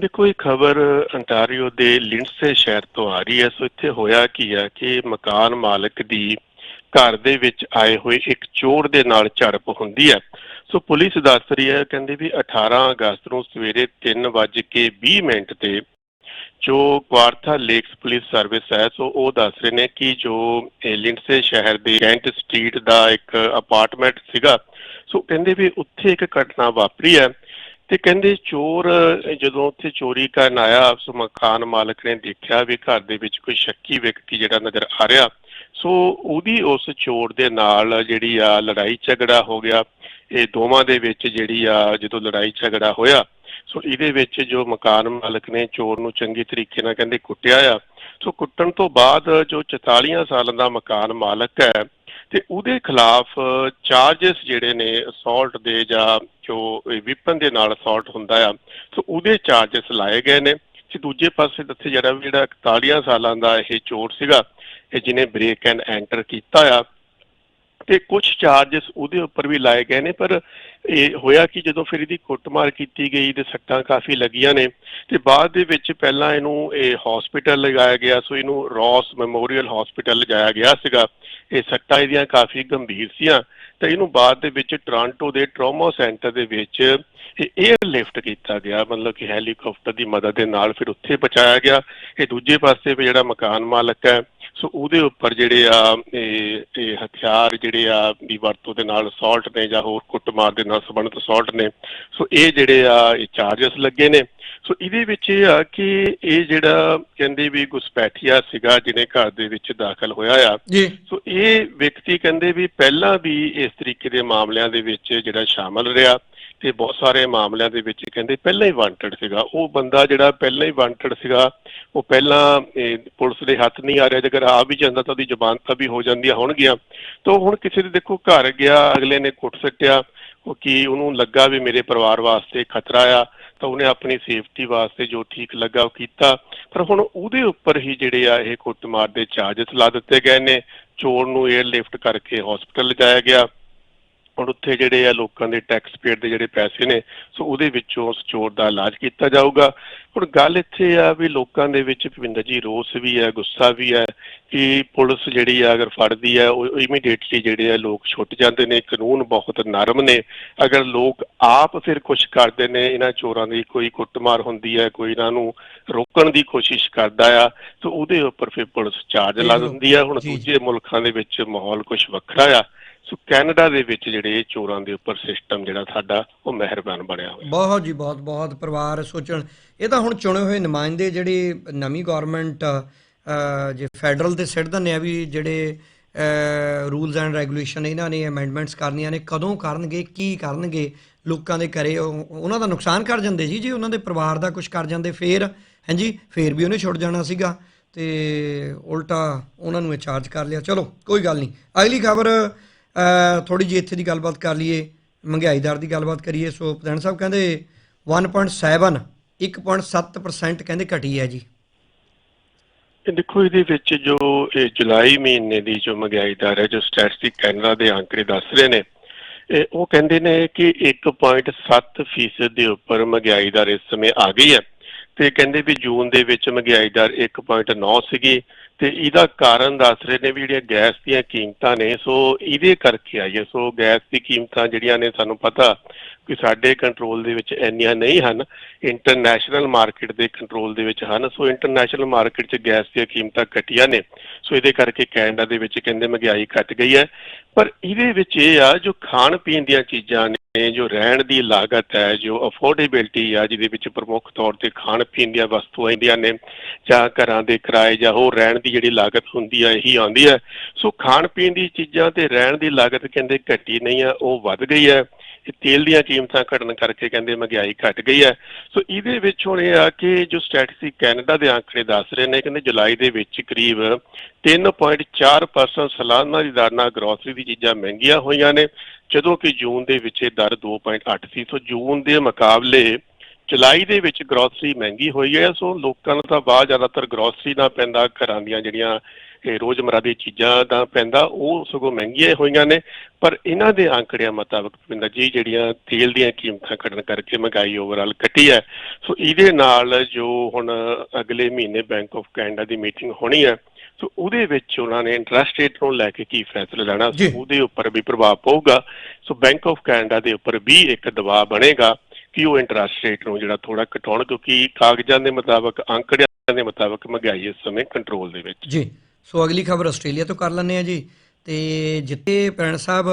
ਦੇਖੋ, ਇਹ ਖਬਰ ਅੰਟਾਰੀਓ ਦੇ ਲਿੰਡਸੇ ਸ਼ਹਿਰ ਤੋਂ ਆ ਰਹੀ ਹੈ। ਸੋ ਇੱਥੇ ਹੋਇਆ ਕੀ ਆ ਕਿ ਮਕਾਨ ਮਾਲਕ ਦੀ ਘਰ ਦੇ ਵਿੱਚ ਆਏ ਹੋਏ ਇੱਕ ਚੋਰ ਦੇ ਨਾਲ ਝੜਪ ਹੁੰਦੀ ਹੈ। ਸੋ ਪੁਲਿਸ ਦੱਸ ਰਹੀ ਹੈ, ਕਹਿੰਦੀ ਵੀ 18 ਅਗਸਤ ਨੂੰ ਸਵੇਰੇ 3:20 ਮਿੰਟ ਤੇ ਜੋ ਕੁਆਰਥਾ ਲੇਕਸ ਪੁਲਿਸ ਸਰਵਿਸ ਹੈ, ਸੋ ਉਹ ਦੱਸ ਰਹੇ ਨੇ ਕਿ ਜੋ ਇਹ ਲਿੰਡਸੇ ਸ਼ਹਿਰ ਦੇ ਕੈਂਟ ਸਟਰੀਟ ਦਾ ਇੱਕ ਅਪਾਰਟਮੈਂਟ ਸੀਗਾ, ਸੋ ਕਹਿੰਦੇ ਵੀ ਉੱਥੇ ਇੱਕ ਘਟਨਾ ਵਾਪਰੀ ਹੈ ਤੇ ਕਹਿੰਦੇ ਚੋਰ ਜਦੋਂ ਉੱਥੇ ਚੋਰੀ ਕਰਨ ਆਇਆ, ਸੋ ਮਕਾਨ ਮਾਲਕ ਨੇ ਦੇਖਿਆ ਵੀ ਘਰ ਦੇ ਵਿੱਚ ਕੋਈ ਸ਼ੱਕੀ ਵਿਅਕਤੀ ਜਿਹੜਾ ਨਜ਼ਰ ਆ ਰਿਹਾ, ਸੋ ਉਹਦੀ ਉਸ ਚੋਰ ਦੇ ਨਾਲ ਜਿਹੜੀ ਆ ਲੜਾਈ ਝਗੜਾ ਹੋ ਗਿਆ, ਇਹ ਦੋਵਾਂ ਦੇ ਵਿੱਚ ਜਿਹੜੀ ਆ ਜਦੋਂ ਲੜਾਈ ਝਗੜਾ ਹੋਇਆ ਸੋ ਇਹਦੇ ਵਿੱਚ ਜੋ ਮਕਾਨ ਮਾਲਕ ਨੇ ਚੋਰ ਨੂੰ ਚੰਗੇ ਤਰੀਕੇ ਨਾਲ ਕਹਿੰਦੇ ਕੁੱਟਿਆ ਆ, ਸੋ ਕੁੱਟਣ ਤੋਂ ਬਾਅਦ ਜੋ 44 ਸਾਲਾਂ ਦਾ ਮਕਾਨ ਮਾਲਕ ਹੈ ਤੇ ਉਹਦੇ ਖਿਲਾਫ ਚਾਰजेस ਜਿਹੜੇ ਨੇ ਅਸੌਲਟ ਦੇ ਜਾਂ ਜੋ ਵਿਪਨ ਦੇ ਨਾਲ ਅਸੌਲਟ ਹੁੰਦਾ ਆ, ਸੋ ਉਹਦੇ ਚਾਰजेस ਲਾਏ ਗਏ ਨੇ। ਤੇ ਦੂਜੇ ਪਾਸੇ ਦੱਸੇ ਜਿਹੜਾ ਵੀ ਜਿਹੜਾ 41 ਸਾਲਾਂ ਦਾ ਇਹ ਚੋਰ ਸੀਗਾ, ਇਹ ਜਿਹਨੇ ਬ੍ਰੇਕ ਐਂਡ ਐਂਟਰ ਕੀਤਾ ਆ ਅਤੇ ਕੁਝ ਚਾਰजेस ਉਹਦੇ ਉੱਪਰ ਵੀ ਲਾਏ ਗਏ ਨੇ, ਪਰ ਇਹ ਹੋਇਆ ਕਿ ਜਦੋਂ ਫਿਰ ਇਹਦੀ ਕੁੱਟਮਾਰ ਕੀਤੀ ਗਈ ਤੇ ਸੱਟਾਂ ਕਾਫੀ ਲੱਗੀਆਂ ਨੇ ਤੇ ਬਾਅਦ ਦੇ ਵਿੱਚ ਪਹਿਲਾਂ ਇਹਨੂੰ ਇਹ ਹਸਪੀਟਲ ਲਗਾਇਆ ਗਿਆ, ਸੋ ਇਹਨੂੰ ਰੌਸ ਮੈਮੋਰੀਅਲ ਹਸਪੀਟਲ ਲਗਾਇਆ ਗਿਆ ਸੀਗਾ। ਇਹ ਸੱਟਾਂ ਇਹਦੀਆਂ ਕਾਫੀ ਗੰਭੀਰ ਸੀਆਂ। ਤੇ ਇਹਨੂੰ ਬਾਅਦ ਦੇ ਵਿੱਚ ਟੋਰਾਂਟੋ ਦੇ ਟਰੋਮਾ ਸੈਂਟਰ ਦੇ ਵਿੱਚ 에ਅਰ ਲਿਫਟ ਕੀਤਾ ਗਿਆ, ਮਤਲਬ ਕਿ ਹੈਲੀਕਾਪਟਰ ਦੀ ਮਦਦ ਦੇ ਨਾਲ ਫਿਰ ਉੱਥੇ ਪਹੁੰਚਾਇਆ ਗਿਆ। ਇਹ ਦੂਜੇ ਪਾਸੇ ਵੀ ਜਿਹੜਾ ਮਕਾਨ ਮਾਲਕ ਹੈ ਸੋ ਉਹਦੇ ਉੱਪਰ ਜਿਹੜੇ ਆ ਇਹ ਹਥਿਆਰ ਜਿਹੜੇ ਆ ਦੀ ਵਰਤੋਂ ਦੇ ਨਾਲ ਅਸੌਲਟ ਨੇ ਜਾਂ ਹੋਰ ਕੁੱਟਮਾਰ ਦੇ ਨਾਲ ਸੰਬੰਧਿਤ ਅਸੌਲਟ ਨੇ। ਸੋ ਇਹ ਜਿਹੜੇ ਆ ਇਹ ਚਾਰजेस ਲੱਗੇ ਨੇ। ਸੋ ਇਹਦੇ ਵਿੱਚ ਇਹ ਆ ਕਿ ਇਹ ਜਿਹੜਾ ਕਹਿੰਦੇ ਵੀ ਗੁਸਪੈਠੀਆ ਸੀਗਾ ਜਿਹਨੇ ਘਰ ਦੇ ਵਿੱਚ ਦਾਖਲ ਹੋਇਆ ਆ। ਸੋ ਇਹ ਵਿਅਕਤੀ ਕਹਿੰਦੇ ਵੀ ਪਹਿਲਾਂ ਵੀ ਇਸ ਤਰੀਕੇ ਦੇ ਮਾਮਲਿਆਂ ਦੇ ਵਿੱਚ ਜਿਹੜਾ ਸ਼ਾਮਲ ਰਿਹਾ। ਤੇ ਬਹੁਤ ਸਾਰੇ ਮਾਮਲਿਆਂ ਦੇ ਵਿੱਚ ਕਹਿੰਦੇ ਪਹਿਲਾਂ ਹੀ ਵਾਂਟਡ ਸੀਗਾ। ਉਹ ਬੰਦਾ ਜਿਹੜਾ ਪਹਿਲਾਂ ਹੀ ਵਾਂਟਡ ਸੀਗਾ, ਉਹ ਪਹਿਲਾਂ ਪੁਲਿਸ ਦੇ ਹੱਥ ਨਹੀਂ ਆ ਰਿਹਾ। ਜੇਕਰ ਆ ਵੀ ਜਾਂਦਾ ਤਾਂ ਉਹਦੀ ਜ਼ਬਾਨ ਤਾਂ ਵੀ ਹੋ ਜਾਂਦੀ ਹੋਣਗੀਆਂ। ਤੋਂ ਹੁਣ ਕਿਸੇ ਦੇ ਦੇਖੋ ਘਰ ਗਿਆ, ਅਗਲੇ ਨੇ ਕੁੱਟ ਸੱਟਿਆ, ਉਹ ਕੀ ਉਹਨੂੰ ਲੱਗਾ ਵੀ ਮੇਰੇ ਪਰਿਵਾਰ ਵਾਸਤੇ ਖਤਰਾ ਆ, ਤਾਂ ਉਹਨੇ ਆਪਣੀ ਸੇਫਟੀ ਵਾਸਤੇ ਜੋ ਠੀਕ ਲੱਗਾ ਉਹ ਕੀਤਾ। ਪਰ ਹੁਣ ਉਹਦੇ ਉੱਪਰ ਹੀ ਜਿਹੜੇ ਆ ਇਹ ਕੁੱਟਮਾਰ ਦੇ ਚਾਰजेस ਲਾ ਦਿੱਤੇ ਗਏ ਨੇ। ਚੋਰ ਨੂੰ 에ਅਰ ਲਿਫਟ ਕਰਕੇ ਹਸਪੀਟਲ ਲਿਜਾਇਆ ਗਿਆ। ਹੁਣ ਉੱਥੇ ਜਿਹੜੇ ਆ ਲੋਕਾਂ ਦੇ ਟੈਕਸ ਪੇਡ ਦੇ ਜਿਹੜੇ ਪੈਸੇ ਨੇ ਸੋ ਉਹਦੇ ਵਿੱਚੋਂ ਉਸ ਚੋਰ ਦਾ ਇਲਾਜ ਕੀਤਾ ਜਾਊਗਾ। ਹੁਣ ਗੱਲ ਇੱਥੇ ਆ ਵੀ ਲੋਕਾਂ ਦੇ ਵਿੱਚ ਭਵਿੰਦਰ ਜੀ ਰੋਸ ਵੀ ਹੈ ਗੁੱਸਾ ਵੀ ਹੈ ਕਿ ਪੁਲਿਸ ਜਿਹੜੀ ਆ ਅਗਰ ਫੜਦੀ ਹੈ ਉਹ ਇਮੀਡੀਏਟਲੀ ਜਿਹੜੇ ਆ ਲੋਕ ਛੁੱਟ ਜਾਂਦੇ ਨੇ ਕਾਨੂੰਨ ਬਹੁਤ ਨਰਮ ਨੇ। ਅਗਰ ਲੋਕ ਆਪ ਫਿਰ ਕੁਝ ਕਰਦੇ ਨੇ ਇਹਨਾਂ ਚੋਰਾਂ ਦੀ ਕੋਈ ਕੁੱਟਮਾਰ ਹੁੰਦੀ ਹੈ ਕੋਈ ਇਹਨਾਂ ਨੂੰ ਰੋਕਣ ਦੀ ਕੋਸ਼ਿਸ਼ ਕਰਦਾ ਆ ਤਾਂ ਉਹਦੇ ਉੱਪਰ ਫਿਰ ਪੁਲਿਸ ਚਾਰਜ ਲਾ ਦਿੰਦੀ ਆ ਹੁਣ। ਦੂਜੇ ਮੁਲਕਾਂ ਦੇ ਵਿੱਚ ਮਾਹੌਲ ਕੁਝ ਵੱਖਰਾ ਆ। ਸੋ ਕੈਨੇਡਾ ਦੇ ਵਿੱਚ ਜਿਹੜੇ ਚੋਰਾਂ ਦੇ ਉੱਪਰ ਸਿਸਟਮ ਜਿਹੜਾ ਸਾਡਾ, ਉਹ ਮਿਹਰਬਾਨ ਬਣਿਆ ਹੋਇਆ। ਬਹੁਤ ਜੀ ਬਹੁਤ ਬਹੁਤ ਪਰਿਵਾਰ ਸੋਚਣ। ਇਹ ਤਾਂ ਹੁਣ ਚੁਣੇ ਹੋਏ ਨੁਮਾਇੰਦੇ ਜਿਹੜੇ ਨਵੀਂ ਗਵਰਨਮੈਂਟ ਜੇ ਫੈਡਰਲ ਤੇ ਸਿੱਟ ਦਿੰਦੇ ਆ ਵੀ ਜਿਹੜੇ ਰੂਲਸ ਐਂਡ ਰੈਗੂਲੇਸ਼ਨ ਇਹਨਾਂ ਨੇ ਅਮੈਂਡਮੈਂਟਸ ਕਰਨੀਆਂ ਨੇ, ਕਦੋਂ ਕਰਨਗੇ, ਕੀ ਕਰਨਗੇ ਲੋਕਾਂ ਦੇ ਘਰੇ, ਉਹ- ਉਹਨਾਂ ਦਾ ਨੁਕਸਾਨ ਕਰ ਜਾਂਦੇ ਜੀ, ਜੇ ਉਹਨਾਂ ਦੇ ਪਰਿਵਾਰ ਦਾ ਕੁਝ ਕਰ ਜਾਂਦੇ, ਫੇਰ, ਹਾਂਜੀ, ਫੇਰ ਵੀ ਉਹਨੇ ਛੁੱਟ ਜਾਣਾ ਸੀਗਾ। ਤੇ ਉਲਟਾ ਉਹਨਾਂ ਨੂੰ ਇਹ ਚਾਰਜ ਕਰ ਲਿਆ। ਚਲੋ, ਕੋਈ ਗੱਲ ਨਹੀਂ। ਅਗਲੀ ਖਬਰ ਥੋੜੀ ਜਿਹੀ ਇੱਥੇ ਦੀ ਗੱਲਬਾਤ ਕਰ ਲਈਏ, ਮਹਿੰਗਾਈ ਦਰ ਦੀ ਗੱਲਬਾਤ ਕਰੀਏ, ਸੋ ਪ੍ਰਧਾਨ ਸਾਹਿਬ ਕਹਿੰਦੇ 1.7 1.7% ਕਹਿੰਦੇ ਘਟੀ ਹੈ ਜੀ। ਦੇਖੋ ਇਹਦੇ ਵਿੱਚ ਜੋ ਇਹ ਜੁਲਾਈ ਮਹੀਨੇ ਦੀ ਜੋ ਮਹਿੰਗਾਈ ਦਰ ਹੈ, ਜੋ ਸਟੈਟਿਸਟਿਕ ਕੈਨਰਾ ਦੇ ਅੰਕੜੇ ਦੱਸ ਰਹੇ ਨੇ ਉਹ ਕਹਿੰਦੇ ਨੇ ਕਿ 1.7 ਫੀਸਦ ਦੇ ਉੱਪਰ ਮਹਿੰਗਾਈ ਦਰ ਇਸ ਸਮੇਂ ਆ ਗਈ ਹੈ। ਤੇ ਕਹਿੰਦੇ ਵੀ ਜੂਨ ਦੇ ਵਿੱਚ ਮਹਿੰਗਾਈ ਦਰ 1.9 ਸੀਗੀ ਤੇ ਇਹਦਾ ਕਾਰਨ ਦੱਸ ਰਹੇ ਨੇ ਵੀ ਜਿਹੜੀਆਂ ਗੈਸ ਦੀਆਂ ਕੀਮਤਾਂ ਨੇ, ਸੋ ਇਹਦੇ ਕਰਕੇ ਆਈਏ। ਸੋ ਗੈਸ ਦੀ ਕੀਮਤਾਂ ਜਿਹੜੀਆਂ ਨੇ, ਸਾਨੂੰ ਪਤਾ ਕਿ ਸਾਡੇ ਕੰਟਰੋਲ ਦੇ ਵਿੱਚ ਇੰਨੀਆਂ ਨਹੀਂ ਹਨ ਇੰਟਰਨੈਸ਼ਨਲ ਮਾਰਕੀਟ ਦੇ ਕੰਟਰੋਲ ਦੇ ਵਿੱਚ ਹਨ। ਸੋ ਇੰਟਰਨੈਸ਼ਨਲ ਮਾਰਕੀਟ 'ਚ ਗੈਸ ਦੀਆਂ ਕੀਮਤਾਂ ਘਟੀਆਂ ਨੇ। ਸੋ ਇਹਦੇ ਕਰਕੇ ਕੈਨੇਡਾ ਦੇ ਵਿੱਚ ਕਹਿੰਦੇ ਮਹਿੰਗਾਈ ਘਟ ਗਈ ਹੈ। ਪਰ ਇਹਦੇ ਵਿੱਚ ਇਹ ਆ, ਜੋ ਖਾਣ ਪੀਣ ਦੀਆਂ ਚੀਜ਼ਾਂ ਨੇ ਜੋ ਰਹਿਣ ਦੀ ਲਾਗਤ ਹੈ, ਜੋ ਅਫੋਰਡੇਬਿਲਟੀ ਆ, ਜਿਹਦੇ ਵਿੱਚ ਪ੍ਰਮੁੱਖ ਤੌਰ ਤੇ ਖਾਣ ਪੀਣ ਦੀਆਂ ਵਸਤੂਆਂ ਆਉਂਦੀਆਂ ਨੇ, ਜਾਂ ਘਰਾਂ ਦੇ ਕਿਰਾਏ ਜਾਂ ਹੋਰ ਰਹਿਣ ਦੀ ਜਿਹੜੀ ਲਾਗਤ ਹੁੰਦੀ ਆ, ਇਹੀ ਆਉਂਦੀ ਹੈ। ਸੋ ਖਾਣ ਪੀਣ ਦੀ ਚੀਜ਼ਾਂ ਤੇ ਰਹਿਣ ਦੀ ਲਾਗਤ ਕਹਿੰਦੇ ਘਟੀ ਨਹੀਂ ਆ, ਉਹ ਵੱਧ ਗਈ ਹੈ। ਤੇਲ ਦੀਆਂ ਕੀਮਤਾਂ ਘਟਣ ਕਰਕੇ ਕਹਿੰਦੇ ਮਹਿੰਗਾਈ ਘਟ ਗਈ ਹੈ। ਸੋ ਇਹਦੇ ਵਿੱਚ ਹੁਣ ਇਹ ਆ ਕਿ ਜੋ ਸਟੈਟਿਸਟਿਕ ਕੈਨੇਡਾ ਦੇ ਆંકੜੇ ਦੱਸ ਰਹੇ ਨੇ, ਕਹਿੰਦੇ ਜੁਲਾਈ ਦੇ ਵਿੱਚ ਕਰੀਬ 3.4% ਸਾਲਾਨਾ ਦੀ ਦਰ ਨਾਲ ਗਰੋਸਰੀ ਦੀ ਚੀਜ਼ਾਂ ਮਹਿੰਗੀਆਂ ਹੋਈਆਂ ਨੇ। ਜਦੋਂ ਕਿ ਜੂਨ ਦੇ ਵਿੱਚ ਇਹ ਦਰ 2.8 ਸੀ। ਸੋ ਜੂਨ ਦੇ ਮੁਕਾਬਲੇ ਜੁਲਾਈ ਦੇ ਵਿੱਚ ਗਰੋਸਰੀ ਮਹਿੰਗੀ ਹੋਈ ਹੈ। ਸੋ ਲੋਕਾਂ ਨੂੰ ਤਾਂ ਬਾਹਰ ਜ਼ਿਆਦਾਤਰ ਗਰੋਸਰੀ ਨਾਲ ਪੈਂਦਾ, ਘਰਾਂ ਦੀਆਂ ਜਿਹੜੀਆਂ ਰੋਜ਼ਮਰਾ ਦੀ ਚੀਜ਼ਾਂ ਦਾ ਪੈਂਦਾ ਉਹ ਸਗੋਂ ਮਹਿੰਗੀਆਂ ਹੋਈਆਂ ਨੇ। ਪਰ ਇਹਨਾਂ ਦੇ ਆંકੜਿਆਂ ਮੁਤਾਬਕ ਪਿੰਦਰ ਜੀ ਜਿਹੜੀਆਂ ਤੇਲ ਦੀਆਂ ਕੀਮਤਾਂ ਘਟਣ ਕਰਕੇ ਮਹਿੰਗਾਈ ਓਵਰਆਲ ਘਟੀ ਹੈ ਸੋ ਇਹਦੇ ਨਾਲ ਜੋ ਹੁਣ ਅਗਲੇ ਮਹੀਨੇ ਬੈਂਕ ਆਫ ਕੈਨੇਡਾ ਦੀ ਮੀਟਿੰਗ ਹੋਣੀ ਹੈ ਸੋ ਉਹਦੇ ਵਿੱਚ ਉਹਨਾਂ ਨੇ ਇੰਟਰਸਟ ਰੇਟ ਨੂੰ ਲੈ ਕੇ ਕੀ ਫੈਸਲਾ ਲੈਣਾ। ਸੋ ਉਹਦੇ ਉੱਪਰ ਵੀ ਪ੍ਰਭਾਵ ਪਊਗਾ। ਸੋ ਬੈਂਕ ਆਫ ਕੈਨੇਡਾ ਦੇ ਉੱਪਰ ਵੀ ਇੱਕ ਦਬਾਅ ਬਣੇਗਾ ਕਿ ਉਹ ਇੰਟਰਸਟ ਰੇਟ ਨੂੰ ਜਿਹੜਾ ਥੋੜਾ ਘਟਾਉਣ ਕਿਉਂਕਿ ਕਾਗਜ਼ਾਂ ਦੇ ਮੁਤਾਬਕ ਅੰਕੜਿਆਂ ਦੇ ਮੁਤਾਬਕ ਮਹਿੰਗਾਈ ਇਸ ਸਮੇਂ ਕੰਟਰੋਲ ਦੇ ਵਿੱਚ ਜੀ। ਸੋ ਅਗਲੀ ਖਬਰ ਆਸਟ੍ਰੇਲੀਆ ਤੋਂ ਕਰ ਲੈਂਦੇ ਆ ਜੀ। ਤੇ ਜਿੱਥੇ ਪ੍ਰਣ ਸਾਹਿਬ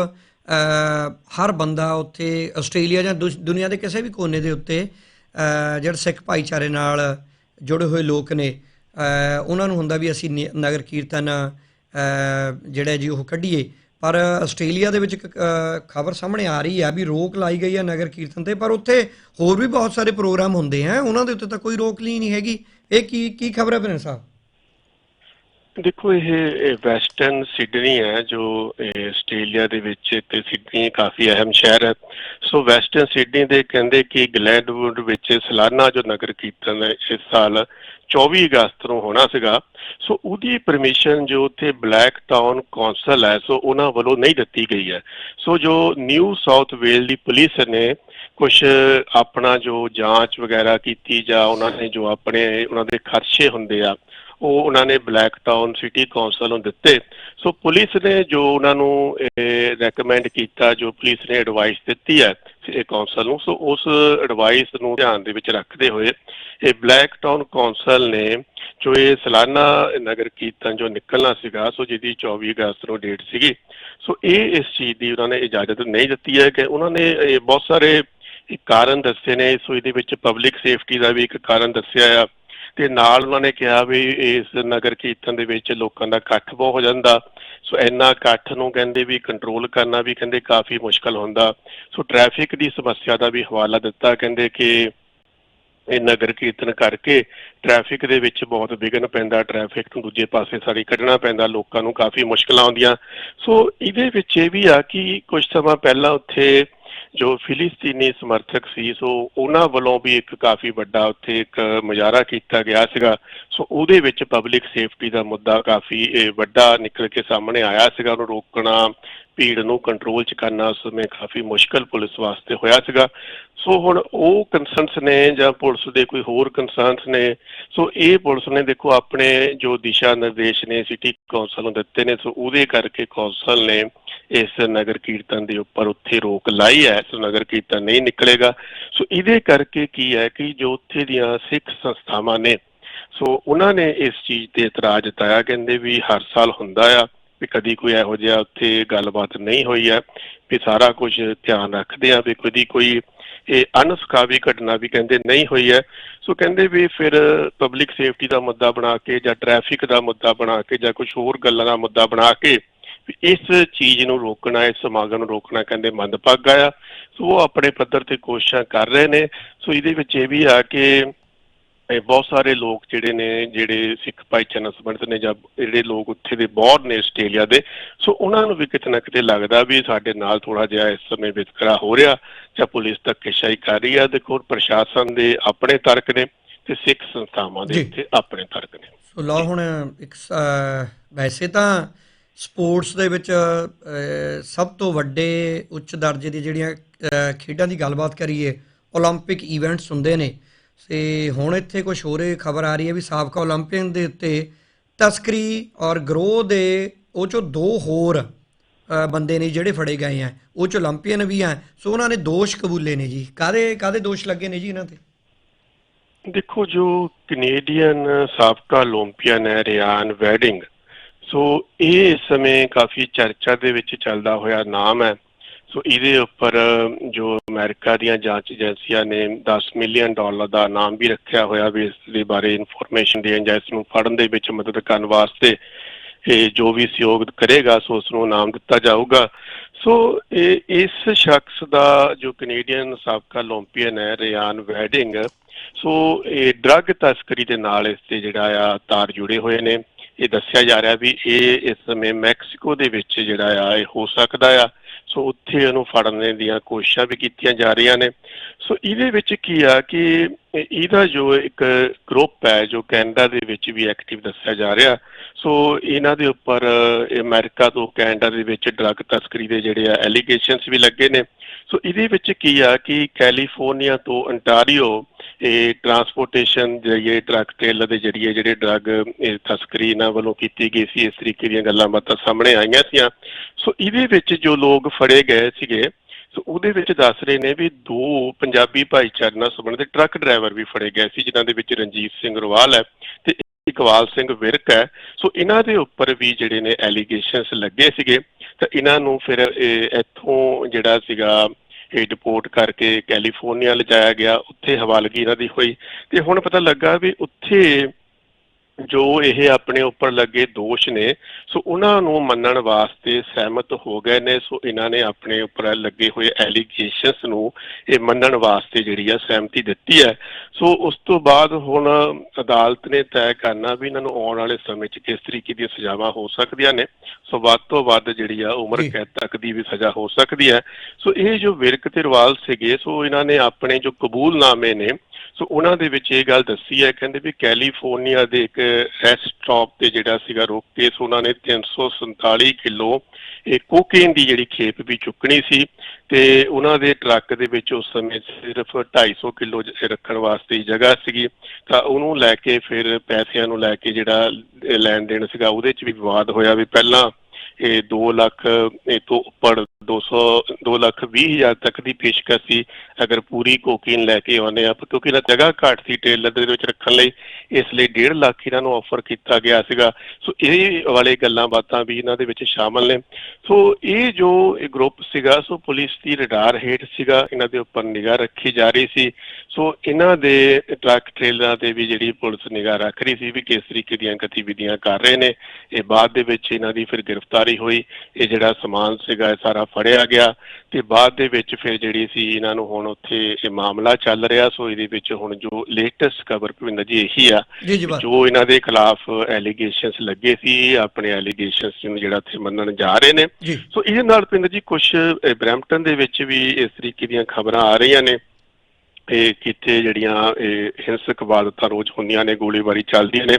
ਹਰ ਬੰਦਾ ਉੱਥੇ ਆਸਟ੍ਰੇਲੀਆ ਜਾਂ ਦੁਸ਼- ਦੁਨੀਆ ਦੇ ਕਿਸੇ ਵੀ ਕੋਨੇ ਦੇ ਉੱਤੇ ਜਿਹੜੇ ਸਿੱਖ ਭਾਈਚਾਰੇ ਨਾਲ ਜੁੜੇ ਹੋਏ ਲੋਕ ਨੇ ਉਹਨਾਂ ਨੂੰ ਹੁੰਦਾ ਵੀ ਅਸੀਂ ਨ- ਨਗਰ ਕੀਰਤਨ ਜਿਹੜਾ ਜੀ ਉਹ ਕੱਢੀਏ। ਪਰ ਆਸਟ੍ਰੇਲੀਆ ਦੇ ਵਿੱਚ ਇੱਕ ਖਬਰ ਸਾਹਮਣੇ ਆ ਰਹੀ ਹੈ ਵੀ ਰੋਕ ਲਾਈ ਗਈ ਹੈ ਨਗਰ ਕੀਰਤਨ ਤੇ, ਪਰ ਉੱਥੇ ਹੋਰ ਵੀ ਬਹੁਤ ਸਾਰੇ ਪ੍ਰੋਗਰਾਮ ਹੁੰਦੇ ਹੈ। ਉਹਨਾਂ ਦੇ ਉੱਤੇ ਤਾਂ ਕੋਈ ਰੋਕ ਲਈ ਨਹੀਂ ਹੈਗੀ। ਇਹ ਕੀ ਕੀ ਖਬਰ ਹੈ ਪ੍ਰਣ ਸਾਹਿਬ? ਦੇਖੋ, ਇਹ ਵੈਸਟਰਨ ਸਿਡਨੀ ਹੈ, ਜੋ ਆਸਟ੍ਰੇਲੀਆ ਦੇ ਵਿੱਚ ਤੇ ਸਿਡਨੀ ਕਾਫੀ ਅਹਿਮ ਸ਼ਹਿਰ ਹੈ। ਸੋ ਵੈਸਟਰਨ ਸਿਡਨੀ ਦੇ ਕਹਿੰਦੇ ਕਿ ਗਲੈਡਵੁੱਡ ਵਿੱਚ ਸਾਲਾਨਾ ਜੋ ਨਗਰ ਕੀਰਤਨ ਇਸ ਸਾਲ 24 ਅਗਸਤ ਨੂੰ ਹੋਣਾ ਸੀਗਾ। ਸੋ ਉਹਦੀ ਪਰਮਿਸ਼ਨ ਜੋ ਉੱਥੇ ਬਲੈਕ ਟਾਊਨ ਕੌਂਸਲ ਹੈ, ਸੋ ਉਹਨਾਂ ਵੱਲੋਂ ਨਹੀਂ ਦਿੱਤੀ ਗਈ ਹੈ। ਸੋ ਜੋ ਨਿਊ ਸਾਊਥ ਵੇਲ ਦੀ ਪੁਲਿਸ ਨੇ ਕੁਝ ਆਪਣਾ ਜੋ ਜਾਂਚ ਵਗੈਰਾ ਕੀਤੀ ਜਾਂ ਉਹਨਾਂ ਨੇ ਜੋ ਆਪਣੇ, ਉਹਨਾਂ ਦੇ ਖਰਚੇ ਹੁੰਦੇ ਆ ਉਹ ਉਹਨਾਂ ਨੇ ਬਲੈਕ ਟਾਊਨ ਸਿਟੀ ਕੌਂਸਲ ਨੂੰ ਦਿੱਤੇ। ਸੋ ਪੁਲਿਸ ਨੇ ਜੋ ਉਹਨਾਂ ਨੂੰ ਰეკਮੈਂਡ ਕੀਤਾ, ਜੋ ਪੁਲਿਸ ਨੇ ਐਡਵਾਈਸ ਦਿੱਤੀ ਹੈ ਇਹ ਕੌਂਸਲ ਨੂੰ, ਸੋ ਉਸ ਐਡਵਾਈਸ ਨੂੰ ਧਿਆਨ ਦੇ ਵਿੱਚ ਰੱਖਦੇ ਹੋਏ ਇਹ ਬਲੈਕ ਟਾਊਨ ਕੌਂਸਲ ਨੇ ਜੋ ਇਹ ਸਾਲਾਨਾ ਨਗਰ ਕੀਰਤਨ ਜੋ ਨਿਕਲਣਾ ਸੀਗਾ, ਸੋ ਜਿਹਦੀ 24 ਅਗਸਤ ਨੂੰ ਡੇਟ ਸੀਗੀ, ਸੋ ਇਹ ਇਸ ਚੀਜ਼ ਦੀ ਉਹਨਾਂ ਨੇ ਇਜਾਜ਼ਤ ਨਹੀਂ ਦਿੱਤੀ ਹੈ ਕਿ ਉਹਨਾਂ ਨੇ ਇਹ ਬਹੁਤ ਸਾਰੇ ਕਾਰਨ ਦੱਸੇ ਨੇ, ਸੋ ਇਹਦੇ ਵਿੱਚ ਪਬਲਿਕ ਸੇਫਟੀ ਦਾ ਵੀ ਇੱਕ ਕਾਰਨ ਦੱਸਿਆ ਆ। ਤੇ ਨਾਲ ਉਹਨਾਂ ਨੇ ਕਿਹਾ ਵੀ ਇਸ ਨਗਰ ਕੀਰਤਨ ਦੇ ਵਿੱਚ ਲੋਕਾਂ ਦਾ ਇਕੱਠ ਬਹੁਤ ਹੋ ਜਾਂਦਾ। ਸੋ ਇੰਨਾ ਇਕੱਠ ਨੂੰ ਕਹਿੰਦੇ ਵੀ ਕੰਟਰੋਲ ਕਰਨਾ ਵੀ ਕਹਿੰਦੇ ਕਾਫੀ ਮੁਸ਼ਕਲ ਹੁੰਦਾ। ਸੋ ਟ੍ਰੈਫਿਕ ਦੀ ਸਮੱਸਿਆ ਦਾ ਵੀ ਹਵਾਲਾ ਦਿੱਤਾ, ਕਹਿੰਦੇ ਕਿ ਇਹ ਨਗਰ ਕੀਰਤਨ ਕਰਕੇ ਟ੍ਰੈਫਿਕ ਦੇ ਵਿੱਚ ਬਹੁਤ ਵਿਘਨ ਪੈਂਦਾ ਟ੍ਰੈਫਿਕ ਨੂੰ ਦੂਜੇ ਪਾਸੇ ਸਾਰੀ ਕੱਢਣਾ ਪੈਂਦਾ, ਲੋਕਾਂ ਨੂੰ ਕਾਫੀ ਮੁਸ਼ਕਲਾਂ ਆਉਂਦੀਆਂ। ਸੋ ਇਹਦੇ ਵਿੱਚ ਇਹ ਵੀ ਆ ਕਿ ਕੁਝ ਸਮਾਂ ਪਹਿਲਾਂ ਉੱਥੇ ਜੋ ਫਿਲਿਸਤੀਨੀ ਸਮਰਥਕ ਸੀ, ਸੋ ਉਹਨਾਂ ਵੱਲੋਂ ਵੀ ਇੱਕ ਕਾਫੀ ਵੱਡਾ ਉੱਥੇ ਇੱਕ ਮੁਜ਼ਾਹਰਾ ਕੀਤਾ ਗਿਆ ਸੀਗਾ। ਸੋ ਉਹਦੇ ਵਿੱਚ ਪਬਲਿਕ ਸੇਫਟੀ ਦਾ ਮੁੱਦਾ ਕਾਫੀ ਵੱਡਾ ਨਿਕਲ ਕੇ ਸਾਹਮਣੇ ਆਇਆ ਸੀਗਾ। ਉਹਨੂੰ ਰੋਕਣਾ, ਭੀੜ ਨੂੰ ਕੰਟਰੋਲ ਚ ਕਰਨਾ, ਉਸ ਸਮੇਂ ਕਾਫੀ ਮੁਸ਼ਕਲ ਪੁਲਿਸ ਵਾਸਤੇ ਹੋਇਆ ਸੀਗਾ। ਸੋ ਹੁਣ ਉਹ ਕੰਸਰਨਸ ਨੇ ਜਾਂ ਪੁਲਿਸ ਦੇ ਕੋਈ ਹੋਰ ਕੰਸਰਨਸ ਨੇ, ਸੋ ਇਹ ਪੁਲਿਸ ਨੇ ਦੇਖੋ ਆਪਣੇ ਜੋ ਦਿਸ਼ਾ ਨਿਰਦੇਸ਼ ਨੇ ਸਿਟੀ ਕੌਂਸਲ ਨੂੰ ਦਿੱਤੇ ਨੇ, ਸੋ ਉਹਦੇ ਕਰਕੇ ਕੌਂਸਲ ਨੇ ਇਸ ਨਗਰ ਕੀਰਤਨ ਦੇ ਉੱਪਰ ਉੱਥੇ ਰੋਕ ਲਾਈ ਹੈ ਸੋ ਨਗਰ ਕੀਰਤਨ ਨਹੀਂ ਨਿਕਲੇਗਾ। ਸੋ ਇਹਦੇ ਕਰਕੇ ਕੀ ਹੈ ਕਿ ਜੋ ਉੱਥੇ ਦੀਆਂ ਸਿੱਖ ਸੰਸਥਾਵਾਂ ਨੇ, ਸੋ ਉਹਨਾਂ ਨੇ ਇਸ ਚੀਜ਼ ਤੇ ਇਤਰਾਜ਼ ਜਤਾਇਆ, ਕਹਿੰਦੇ ਵੀ ਹਰ ਸਾਲ ਹੁੰਦਾ ਆ ਵੀ ਕਦੀ ਕੋਈ ਇਹੋ ਜਿਹਾ ਉੱਥੇ ਗੱਲਬਾਤ ਨਹੀਂ ਹੋਈ ਹੈ, ਵੀ ਸਾਰਾ ਕੁਝ ਧਿਆਨ ਰੱਖਦੇ ਆ, ਵੀ ਕਦੀ ਕੋਈ ਇਹ ਅਨਸੁਖਾਵੀ ਘਟਨਾ ਵੀ ਕਹਿੰਦੇ ਨਹੀਂ ਹੋਈ ਹੈ। ਸੋ ਕਹਿੰਦੇ ਵੀ ਫਿਰ ਪਬਲਿਕ ਸੇਫਟੀ ਦਾ ਮੁੱਦਾ ਬਣਾ ਕੇ ਜਾਂ ਟ੍ਰੈਫਿਕ ਦਾ ਮੁੱਦਾ ਬਣਾ ਕੇ ਜਾਂ ਕੁਝ ਹੋਰ ਗੱਲਾਂ ਦਾ ਮੁੱਦਾ ਬਣਾ ਕੇ ਇਸ ਚੀਜ਼ ਨੂੰ ਰੋਕਣਾ ਇਸ ਸਮਾਗਮ ਨੂੰ ਰੋਕਣਾ ਕਹਿੰਦੇ ਮੰਦਭਾਗਾ ਆ। ਸੋ ਉਹ ਆਪਣੇ ਪੱਧਰ ਤੇ ਕੋਸ਼ਿਸ਼ਾਂ ਕਰ ਰਹੇ ਨੇ। ਸੋ ਇਹਦੇ ਵਿੱਚ ਇਹ ਵੀ ਆ ਕਿ ਇਹ ਬਹੁਤ ਸਾਰੇ ਲੋਕ ਜਿਹੜੇ ਨੇ ਜਿਹੜੇ ਸਿੱਖ ਭਾਈਚਾਰੇ ਨਾਲ ਸੰਬੰਧਿਤ ਨੇ ਜਾਂ ਜਿਹੜੇ ਲੋਕ ਉੱਥੇ ਦੇ ਬੌਰ ਨੇ ਆਸਟ੍ਰੇਲੀਆ ਦੇ ਸੋ ਉਹਨਾਂ ਨੂੰ ਵੀ ਕਿਤੇ ਨਾ ਕਿਤੇ ਲੱਗਦਾ ਵੀ ਸਾਡੇ ਨਾਲ ਥੋੜਾ ਜਿਹਾ ਇਸ ਸਮੇਂ ਵਿਤਕਰਾ ਹੋ ਰਿਹਾ ਜਾਂ ਪੁਲਿਸ ਧੱਕੇਸ਼ਾਹੀ ਕਰ ਰਹੀ ਹੈ ਦੇਖੋ ਪ੍ਰਸ਼ਾਸਨ ਦੇ ਆਪਣੇ ਤਰਕ ਨੇ ਤੇ ਸਿੱਖ ਸੰਸਥਾਵਾਂ ਦੇ। ਇੱਥੇ ਆਪਣੇ ਤਰਕ ਨੇ। ਸੋ ਲਓ ਹੁਣ ਇੱਕ ਵੈਸੇ ਤਾਂ ਸਪੋਰਟਸ ਦੇ ਵਿੱਚ ਸਭ ਤੋਂ ਵੱਡੇ ਉੱਚ ਦਰਜੇ ਦੀ ਜਿਹੜੀਆਂ ਖੇਡਾਂ ਦੀ ਗੱਲਬਾਤ ਕਰੀਏ 올림픽 ਇਵੈਂਟਸ ਹੁੰਦੇ ਨੇ। ਤੇ ਹੁਣ ਇੱਥੇ ਕੁਝ ਹੋ ਰਹੇ ਖਬਰ ਆ ਰਹੀ ਹੈ ਵੀ ਸਾਬਕਾ 올림픽 ਦੇ ਉੱਤੇ ਤਸਕਰੀ ਔਰ ਗਰੋਹ ਦੇ ਉਹ ਚੋਂ ਦੋ ਹੋਰ ਬੰਦੇ ਨੇ ਜਿਹੜੇ ਫੜੇ ਗਏ ਆ, ਉਹ ਚ 올림픽ਨ ਵੀ ਆ। ਸੋ ਉਹਨਾਂ ਨੇ ਦੋਸ਼ ਕਬੂਲੇ ਨੇ ਜੀ। ਕਾਦੇ ਕਾਦੇ ਦੋਸ਼ ਲੱਗੇ ਨੇ ਜੀ ਇਹਨਾਂ ਤੇ? ਦੇਖੋ, ਜੋ ਕੈਨੇਡੀਅਨ ਸਾਬਕਾ 올림픽ਨ ਹੈ ਰਿਆਨ ਵੈਡਿੰਗ ਸੋ ਇਹ ਇਸ ਸਮੇਂ ਕਾਫੀ ਚਰਚਾ ਦੇ ਵਿੱਚ ਚੱਲਦਾ ਹੋਇਆ ਨਾਮ ਹੈ। ਸੋ ਇਹਦੇ ਉੱਪਰ ਜੋ ਅਮਰੀਕਾ ਦੀਆਂ ਜਾਂਚ ਏਜੰਸੀਆਂ ਨੇ 10 ਮਿਲੀਅਨ ਡਾਲਰ ਦਾ ਨਾਮ ਵੀ ਰੱਖਿਆ ਹੋਇਆ ਵੀ ਇਸ ਦੇ ਬਾਰੇ ਇਨਫੋਰਮੇਸ਼ਨ ਦੇਣ ਜਾਂ ਇਸ ਨੂੰ ਫੜਨ ਦੇ ਵਿੱਚ ਮਦਦ ਕਰਨ ਵਾਸਤੇ ਇਹ ਜੋ ਵੀ ਸਹਿਯੋਗ ਕਰੇਗਾ, ਸੋ ਉਸ ਨੂੰ ਨਾਮ ਦਿੱਤਾ ਜਾਊਗਾ। ਸੋ ਇਹ ਇਸ ਸ਼ਖਸ ਦਾ ਜੋ ਕੈਨੇਡੀਅਨ ਸਾਬਕਾ 올림픽ਨ ਹੈ ਰਿਆਨ ਵੈਡਿੰਗ ਸੋ ਇਹ ਡਰੱਗ ਤਸਕਰੀ ਦੇ ਨਾਲ ਇਸ ਤੇ ਜਿਹੜਾ ਆ ਤਾਰ ਜੁੜੇ ਹੋਏ ਨੇ। ਇਹ ਦੱਸਿਆ ਜਾ ਰਿਹਾ ਵੀ ਇਹ ਇਸ ਸਮੇਂ ਮੈਕਸੀਕੋ ਦੇ ਵਿੱਚ ਜਿਹੜਾ ਆ ਇਹ ਹੋ ਸਕਦਾ ਆ। ਸੋ ਉੱਥੇ ਇਹਨੂੰ ਫੜਨ ਦੀਆਂ ਕੋਸ਼ਿਸ਼ਾਂ ਵੀ ਕੀਤੀਆਂ ਜਾ ਰਹੀਆਂ ਨੇ। ਸੋ ਇਹਦੇ ਵਿੱਚ ਕੀ ਆ ਕਿ ਇਹਦਾ ਜੋ ਇੱਕ ਗਰੁੱਪ ਹੈ ਜੋ ਕੈਨੇਡਾ ਦੇ ਵਿੱਚ ਵੀ ਐਕਟਿਵ ਦੱਸਿਆ ਜਾ ਰਿਹਾ। ਸੋ ਇਹਨਾਂ ਦੇ ਉੱਪਰ ਅਹ, ਅਮਰੀਕਾ ਤੋਂ ਕੈਨੇਡਾ ਦੇ ਵਿੱਚ ਡਰੱਗ ਤਸਕਰੀ ਦੇ ਜਿਹੜੇ ਆ ਐਲੀਗੇਸ਼ਨਸ ਵੀ ਲੱਗੇ ਨੇ। ਸੋ ਇਹਦੇ ਵਿੱਚ ਕੀ ਆ ਕਿ ਕੈਲੀਫੋਰਨੀਆ ਤੋਂ ਅੰਟਾਰੀਓ ਇਹ ਟਰਾਂਸਪੋਰਟੇਸ਼ਨ ਜਰੀਏ ਟਰੱਕ ਟ੍ਰੇਲਰ ਦੇ ਜਰੀਏ ਜਿਹੜੇ ਡਰੱਗ ਇਹ ਤਸਕਰੀ ਇਹਨਾਂ ਵੱਲੋਂ ਕੀਤੀ ਗਈ ਸੀ, ਇਸ ਤਰੀਕੇ ਦੀਆਂ ਗੱਲਾਂ ਬਾਤਾਂ ਸਾਹਮਣੇ ਆਈਆਂ ਸੀਆਂ। ਸੋ ਇਹਦੇ ਵਿੱਚ ਜੋ ਲੋਕ ਫੜੇ ਗਏ ਸੀਗੇ, ਸੋ ਉਹਦੇ ਵਿੱਚ ਦੱਸ ਰਹੇ ਨੇ ਵੀ ਦੋ ਪੰਜਾਬੀ ਭਾਈਚਾਰੇ ਨਾਲ ਸੰਬੰਧਿਤ ਟਰੱਕ ਡਰਾਈਵਰ ਵੀ ਫੜੇ ਗਏ ਸੀ, ਜਿਨ੍ਹਾਂ ਦੇ ਵਿੱਚ ਰਣਜੀਤ ਸਿੰਘ ਰੋਵਾਲ ਹੈ ਤੇ ਇਕਬਾਲ ਸਿੰਘ ਵਿਰਕ ਹੈ। ਸੋ ਇਹਨਾਂ ਦੇ ਉੱਪਰ ਵੀ ਜਿਹੜੇ ਨੇ ਐਲੀਗੇਸ਼ਨਸ ਲੱਗੇ ਸੀਗੇ, ਤਾਂ ਇਹਨਾਂ ਨੂੰ ਫਿਰ ਇੱਥੋਂ ਜਿਹੜਾ ਸੀਗਾ ਇਹ ਰਿਪੋਰਟ ਕਰਕੇ ਕੈਲੀਫੋਰਨੀਆ ਲਿਜਾਇਆ ਗਿਆ, ਉੱਥੇ ਹਵਾਲਗੀ ਇਹਨਾਂ ਦੀ ਹੋਈ ਤੇ ਹੁਣ ਪਤਾ ਲੱਗਾ ਵੀ ਉੱਥੇ ਜੋ ਇਹ ਆਪਣੇ ਉੱਪਰ ਲੱਗੇ ਦੋਸ਼ ਨੇ ਸੋ ਉਹਨਾਂ ਨੂੰ ਮੰਨਣ ਵਾਸਤੇ ਸਹਿਮਤ ਹੋ ਗਏ ਨੇ ਸੋ ਇਹਨਾਂ ਨੇ ਆਪਣੇ ਉੱਪਰ ਲੱਗੇ ਹੋਏ ਐਲੀਗੇਸ਼ਨਸ ਨੂੰ ਇਹ ਮੰਨਣ ਵਾਸਤੇ ਜਿਹੜੀ ਆ ਸਹਿਮਤੀ ਦਿੱਤੀ ਹੈ। ਸੋ ਉਸ ਤੋਂ ਬਾਅਦ ਹੁਣ ਅਦਾਲਤ ਨੇ ਤੈਅ ਕਰਨਾ ਵੀ ਇਹਨਾਂ ਨੂੰ ਆਉਣ ਵਾਲੇ ਸਮੇਂ 'ਚ ਕਿਸ ਤਰੀਕੇ ਦੀਆਂ ਸਜ਼ਾਵਾਂ ਹੋ ਸਕਦੀਆਂ ਨੇ। ਸੋ ਵੱਧ ਤੋਂ ਵੱਧ ਜਿਹੜੀ ਆ ਉਮਰ। ਕੈਦ ਤੱਕ ਦੀ ਵੀ ਸਜ਼ਾ ਹੋ ਸਕਦੀ ਹੈ। ਸੋ ਇਹ ਜੋ ਵਿਰਕ ਤੇ ਰਵਾਲ ਸੀਗੇ ਸੋ ਇਹਨਾਂ ਨੇ ਆਪਣੇ ਜੋ ਕਬੂਲਨਾਮੇ ਨੇ ਸੋ ਉਹਨਾਂ ਦੇ ਵਿੱਚ ਇਹ ਗੱਲ ਦੱਸੀ ਹੈ, ਕਹਿੰਦੇ ਵੀ ਕੈਲੀਫੋਰਨੀਆ ਦੇ ਇੱਕ ਰੈਸਟ ਸਟਾਪ ਤੇ ਜਿਹੜਾ ਸੀਗਾ ਰੋਕ ਕੇ ਉਹਨਾਂ ਨੇ 347 ਕਿਲੋ ਇਹ ਕੋਕੇਨ ਦੀ ਜਿਹੜੀ ਖੇਪ ਵੀ ਚੁੱਕਣੀ ਸੀ ਤੇ ਉਹਨਾਂ ਦੇ ਟਰੱਕ ਦੇ ਵਿੱਚ ਉਸ ਸਮੇਂ ਸਿਰਫ 250 ਕਿਲੋ ਜ- ਰੱਖਣ ਵਾਸਤੇ ਜਗ੍ਹਾ ਸੀਗੀ। ਤਾਂ ਉਹਨੂੰ ਲੈ ਕੇ ਫਿਰ ਪੈਸਿਆਂ ਨੂੰ ਲੈ ਕੇ ਜਿਹੜਾ ਲੈਣ ਦੇਣ ਸੀਗਾ, ਉਹਦੇ 'ਚ ਵੀ ਵਿਵਾਦ ਹੋਇਆ ਵੀ ਪਹਿਲਾਂ ਇਹ 2 ਲੱਖ, ਇਹ ਤੋਂ ਉੱਪਰ 200 2 ਲੱਖ 20 ਹਜ਼ਾਰ ਤੱਕ ਦੀ ਪੇਸ਼ਕਸ਼ ਸੀ। ਅਗਰ ਪੂਰੀ ਕੋਕੀਨ ਲੈ ਕੇ ਆਉਂਦੇ ਆ ਕਿਉਂਕਿ ਇਹਨਾਂ ਜਗ੍ਹਾ ਘੱਟ ਸੀ ਟ੍ਰੇਲਰ ਦੇ ਵਿੱਚ ਰੱਖਣ ਲਈ, ਇਸ ਲਈ 1.5 ਲੱਖ ਇਹਨਾਂ ਨੂੰ ਆਫਰ ਕੀਤਾ ਗਿਆ ਸੀਗਾ। ਸੋ ਇਹ ਵਾਲੇ ਗੱਲਾਂ ਬਾਤਾਂ ਵੀ ਇਹਨਾਂ ਦੇ ਵਿੱਚ ਸ਼ਾਮਲ ਨੇ। ਸੋ ਇਹ ਜੋ ਇਹ ਗਰੁੱਪ ਸੀਗਾ, ਸੋ ਪੁਲਿਸ ਦੀ ਰਡਾਰ ਹੇਠ ਸੀਗਾ, ਇਹਨਾਂ ਦੇ ਉੱਪਰ ਨਿਗਾਹ ਰੱਖੀ ਜਾ ਰਹੀ ਸੀ। ਸੋ ਇਹਨਾਂ ਦੇ ਟਰੱਕ ਟ੍ਰੇਲਰਾਂ ਤੇ ਵੀ ਜਿਹੜੀ ਪੁਲਿਸ ਨਿਗਾਹ ਰੱਖ ਰਹੀ ਸੀ ਵੀ ਕਿਸ ਤਰੀਕੇ ਦੀਆਂ ਗਤੀਵਿਧੀਆਂ ਕਰ ਰਹੇ ਨੇ। ਇਹ ਬਾਅਦ ਦੇ ਵਿੱਚ ਇਹਨਾਂ ਦੀ ਫਿਰ ਗ੍ਰਿਫ਼ਤਾਰ ਹੋਈ ਇਹ ਜਿਹੜਾ ਸਮਾਨ ਸੀਗਾ ਇਹ ਸਾਰਾ ਫੜਿਆ ਗਿਆ ਤੇ ਬਾਅਦ ਦੇ ਵਿੱਚ ਫਿਰ ਜਿਹੜੀ ਸੀ ਇਹਨਾਂ ਨੂੰ ਹੁਣ ਉੱਥੇ ਇਹ ਮਾਮਲਾ ਚੱਲ ਰਿਹਾ ਸੋ ਇਹਦੇ ਵਿੱਚ ਹੁਣ ਜੋ ਲੇਟੈਸਟ ਖਬਰ ਭਵਿੰਦਰ ਜੀ ਇਹੀ ਆ ਜੀ ਇਹਨਾਂ ਦੇ ਖਿਲਾਫ ਐਲੀਗੇਸ਼ਨਸ ਲੱਗੇ ਸੀ ਆਪਣੇ ਐਲੀਗੇਸ਼ਨਸ ਨੂੰ ਜਿਹੜਾ ਇੱਥੇ ਮੰਨਣ ਜਾ ਰਹੇ ਨੇ। ਸੋ ਇਹਦੇ ਨਾਲ ਪਿੰਦਰ ਜੀ ਕੁਝ ਬ੍ਰੈਂਪਟਨ ਦੇ ਵਿੱਚ ਵੀ ਇਸ ਤਰੀਕੇ ਦੀਆਂ ਖਬਰਾਂ ਆ ਰਹੀਆਂ ਨੇ। ਤੇ ਕਿਤੇ ਜਿਹੜੀਆਂ ਇਹ ਹਿੰਸਕ ਵਾਰਦਾਤਾਂ ਰੋਜ਼ ਹੁੰਦੀਆਂ ਨੇ ਗੋਲੀਬਾਰੀ ਚੱਲਦੀਆਂ ਨੇ।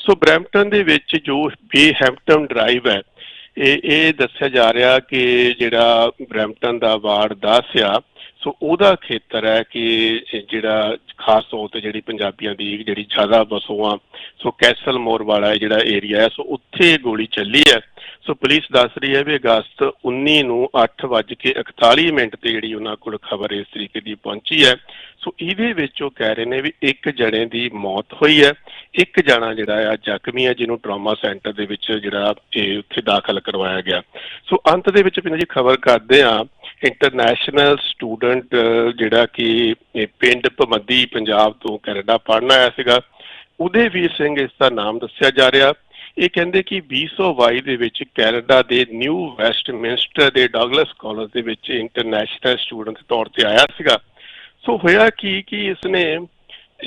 ਸੋ ਬ੍ਰੈਂਪਟਨ ਦੇ ਵਿੱਚ ਜੋ ਬੇਹੈਂਪਟਨ ਡਰਾਈਵ ਹੈ ਇਹ ਇਹ ਦੱਸਿਆ ਜਾ ਰਿਹਾ ਕਿ ਜਿਹੜਾ ਬ੍ਰੈਂਪਟਨ ਦਾ ਵਾਰਡ 10 ਆ ਸੋ ਉਹਦਾ ਖੇਤਰ ਹੈ ਕਿ ਜਿਹੜਾ ਖਾਸ ਤੌਰ ਤੇ ਜਿਹੜੀ ਪੰਜਾਬੀਆਂ ਦੀ ਜਿਹੜੀ ਜ਼ਿਆਦਾ ਵਸੋਂ ਸੋ ਕੈਸਲ ਮੋਰ ਵਾਲਾ ਇਹ ਜਿਹੜਾ ਏਰੀਆ ਹੈ, ਸੋ ਉੱਥੇ ਗੋਲੀ ਚੱਲੀ ਹੈ। ਸੋ ਪੁਲਿਸ ਦੱਸ ਰਹੀ ਹੈ ਵੀ ਅਗਸਤ 19 ਨੂੰ 8:41 ਮਿੰਟ ਤੇ ਜਿਹੜੀ ਉਹਨਾਂ ਕੋਲ ਖਬਰ ਇਸ ਤਰੀਕੇ ਦੀ ਪਹੁੰਚੀ ਹੈ। ਸੋ ਇਹਦੇ ਵਿੱਚ ਉਹ ਕਹਿ ਰਹੇ ਨੇ ਵੀ ਇੱਕ ਜਣੇ ਦੀ ਮੌਤ ਹੋਈ ਹੈ। ਇੱਕ ਜਣਾ ਜਿਹੜਾ ਆ ਜ਼ਖਮੀ ਹੈ, ਜਿਹਨੂੰ ਟਰਾਮਾ ਸੈਂਟਰ ਦੇ ਵਿੱਚ ਜਿਹੜਾ ਇਹ ਉੱਥੇ ਦਾਖਲ ਕਰਵਾਇਆ ਗਿਆ। ਸੋ ਅੰਤ ਦੇ ਵਿੱਚ ਪਿੰਡ ਜੀ ਖਬਰ ਕਰਦੇ ਆ ਇੰਟਰਨੈਸ਼ਨਲ ਸਟੂਡੈਂਟ ਜਿਹੜਾ ਕਿ ਪਿੰਡ ਭਮੱਦੀ, ਪੰਜਾਬ ਤੋਂ ਕੈਨੇਡਾ ਪੜ੍ਹਨ ਆਇਆ ਸੀਗਾ। ਉਹਦੇ ਵੀਰ ਸਿੰਘ ਇਸ ਦਾ ਨਾਮ ਦੱਸਿਆ ਜਾ ਰਿਹਾ। ਇਹ ਕਹਿੰਦੇ ਕਿ 2022 ਦੇ ਵਿੱਚ ਕੈਨੇਡਾ ਦੇ ਨਿਊ ਵੈਸਟਮਿੰਸਟਰ ਦੇ ਡਾਗਲਸ ਕਾਲਜ ਦੇ ਵਿੱਚ ਇੰਟਰਨੈਸ਼ਨਲ ਸਟੂਡੈਂਟ ਤੌਰ ਤੇ ਆਇਆ ਸੀਗਾ। ਸੋ ਹੋਇਆ ਕੀ ਕਿ ਇਸਨੇ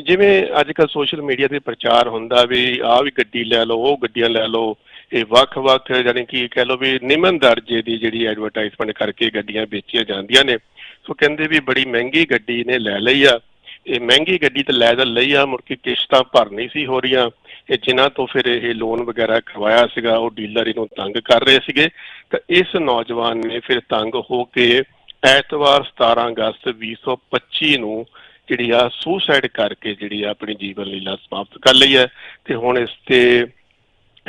ਜਿਵੇਂ ਅੱਜ ਕੱਲ ਸੋਸ਼ਲ ਮੀਡੀਆ ਤੇ ਪ੍ਰਚਾਰ ਹੁੰਦਾ ਵੀ ਆਹ ਵੀ ਗੱਡੀ ਲੈ ਲਓ, ਉਹ ਗੱਡੀਆਂ ਲੈ ਲਓ ਇਹ ਵੱਖ-ਵੱਖ ਜਾਣੀ ਕਿ ਕਹਿ ਲਓ ਵੀ ਨਿਮਨ ਦਰਜੇ ਦੀ ਜਿਹੜੀ ਐਡਵਰਟਾਈਜ਼ਮੈਂਟ ਕਰਕੇ ਗੱਡੀਆਂ ਵੇਚੀਆਂ ਜਾਂਦੀਆਂ ਨੇ। ਸੋ ਕਹਿੰਦੇ ਵੀ ਬੜੀ ਮਹਿੰਗੀ ਗੱਡੀ ਨੇ ਲੈ ਲਈ ਆ। ਇਹ ਮਹਿੰਗੀ ਗੱਡੀ ਤੇ ਲੈ ਤਾਂ ਲਈ ਆ, ਮੁੜ ਕੇ ਕਿਸ਼ਤਾਂ ਭਰ ਸੀ ਹੋ ਰਹੀਆਂ। ਇਹ ਜਿਨ੍ਹਾਂ ਤੋਂ ਫਿਰ ਇਹ ਲੋਨ ਵਗੈਰਾ ਕਰਵਾਇਆ ਸੀਗਾ, ਉਹ ਡੀਲਰ ਇਹਨੂੰ ਤੰਗ ਕਰ ਰਹੇ ਸੀਗੇ। ਤਾਂ ਇਸ ਨੌਜਵਾਨ ਨੇ ਫਿਰ ਤੰਗ ਹੋ ਕੇ ਐਤਵਾਰ 17 ਅਗਸਤ 2025 ਨੂੰ ਜਿਹੜੀ ਆ ਸੁਸਾਈਡ ਕਰਕੇ ਜਿਹੜੀ ਆ ਆਪਣੀ ਜੀਵਨ ਲੀਲਾ ਸਮਾਪਤ ਕਰ ਲਈ ਹੈ। ਤੇ ਹੁਣ ਇਸ ਤੇ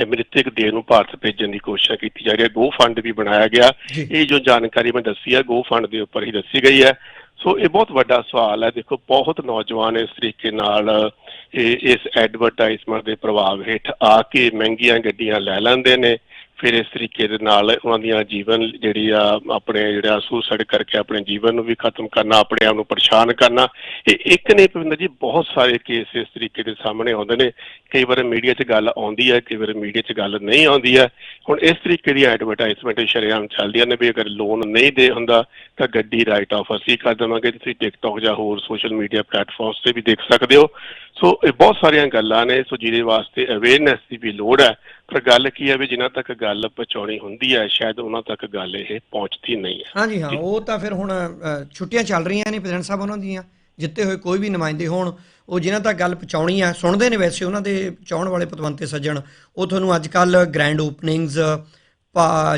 ਮ੍ਰਿਤਕ ਦੇਹ ਨੂੰ ਭਾਰਤ ਭੇਜਣ ਦੀ ਕੋਸ਼ਿਸ਼ ਕੀਤੀ ਜਾ ਰਹੀ ਹੈ। ਗੋ ਫੰਡ ਵੀ ਬਣਾਇਆ ਗਿਆ। ਇਹ ਜੋ ਜਾਣਕਾਰੀ ਮੈਂ ਦੱਸੀ ਹੈ ਗੋ ਫੰਡ ਦੇ ਉੱਪਰ ਹੀ ਦੱਸੀ ਗਈ ਹੈ। ਸੋ ਇਹ ਬਹੁਤ ਵੱਡਾ ਸਵਾਲ ਹੈ। ਦੇਖੋ ਬਹੁਤ ਨੌਜਵਾਨ ਇਸ ਤਰੀਕੇ ਨਾਲ ਇਸ ਐਡਵਰਟਾਈਜ਼ਮੈਂਟ ਦੇ ਪ੍ਰਭਾਵ ਹੇਠ ਆ ਕੇ ਮਹਿੰਗੀਆਂ ਗੱਡੀਆਂ ਲੈ ਲੈਂਦੇ ਨੇ। ਫਿਰ ਇਸ ਤਰੀਕੇ ਦੇ ਨਾਲ ਉਹਨਾਂ ਦੀਆਂ ਜੀਵਨ ਜਿਹੜੀ ਆ, ਆਪਣੇ ਜਿਹੜਾ ਸੁਸਾਈਡ ਕਰਕੇ ਆਪਣੇ ਜੀਵਨ ਨੂੰ ਵੀ ਖਤਮ ਕਰਨਾ, ਆਪਣੇ ਆਪ ਨੂੰ ਪਰੇਸ਼ਾਨ ਕਰਨਾ, ਇਹ ਇੱਕ ਨੇ ਭਵਿੰਦਰ ਜੀ ਬਹੁਤ ਸਾਰੇ ਕੇਸ ਇਸ ਤਰੀਕੇ ਦੇ ਸਾਹਮਣੇ ਆਉਂਦੇ ਨੇ। ਕਈ ਵਾਰ ਮੀਡੀਆ 'ਚ ਗੱਲ ਆਉਂਦੀ ਹੈ, ਕਈ ਵਾਰ ਮੀਡੀਆ 'ਚ ਗੱਲ ਨਹੀਂ ਆਉਂਦੀ ਹੈ। ਹੁਣ ਇਸ ਤਰੀਕੇ ਦੀ ਐਡਵਰਟਾਈਜ਼ਮੈਂਟ ਸ਼ਰੇਆਮ ਚੱਲਦੀਆਂ ਨੇ ਵੀ ਅਗਰ ਲੋਨ ਨਹੀਂ ਦੇ ਹੁੰਦਾ, ਤਾਂ ਗੱਡੀ ਰਾਈਟ ਆਫ ਅਸੀਂ ਕਰ ਦੇਵਾਂਗੇ। ਤੁਸੀਂ ਟਿਕਟੌਕ ਜਾਂ ਹੋਰ ਸੋਸ਼ਲ ਮੀਡੀਆ ਪਲੇਟਫਾਰਮਸ ਤੇ ਵੀ ਦੇਖ ਸਕਦੇ ਹੋ। ਸੋ ਇਹ ਬਹੁਤ ਸਾਰੀਆਂ ਗੱਲਾਂ ਨੇ। ਸੋ ਜਿਹਦੇ ਵਾਸਤੇ ਅਵੇਅਰਨੈਸ ਦੀ ਵੀ ਲੋੜ ਹੈ। ਪਰ ਗੱਲ ਕੀ ਹੈ ਵੀ ਜਿਨ੍ਹਾਂ ਤੱਕ ਗੱਲ ਪਹੁੰਚਾਉਣੀ ਹੁੰਦੀ ਹੈ, ਸ਼ਾਇਦ ਉਹਨਾਂ ਤੱਕ ਗੱਲ ਇਹ ਪਹੁੰਚਦੀ ਨਹੀਂ ਹੈ। ਹਾਂਜੀ, ਹਾਂ, ਉਹ ਤਾਂ ਫਿਰ ਹੁਣ ਛੁੱਟੀਆਂ ਚੱਲ ਰਹੀਆਂ ਨੇ ਪ੍ਰੈਜ਼ੀਡੈਂਟ ਸਾਹਿਬ ਉਹਨਾਂ ਦੀਆਂ, ਜਿੱਤੇ ਹੋਏ ਕੋਈ ਵੀ ਨੁਮਾਇੰਦੇ ਹੋਣ, ਉਹ ਜਿਨ੍ਹਾਂ ਤੱਕ ਗੱਲ ਪਹੁੰਚਾਉਣੀ ਆ, ਸੁਣਦੇ ਨੇ ਵੈਸੇ ਉਹਨਾਂ ਦੇ ਚਾਹਣ ਵਾਲੇ ਪਤਵੰਤੇ ਸੱਜਣ, ਉਹ ਤੁਹਾਨੂੰ ਅੱਜ ਕੱਲ ਗ੍ਰੈਂਡ ਓਪਨਿੰਗਸ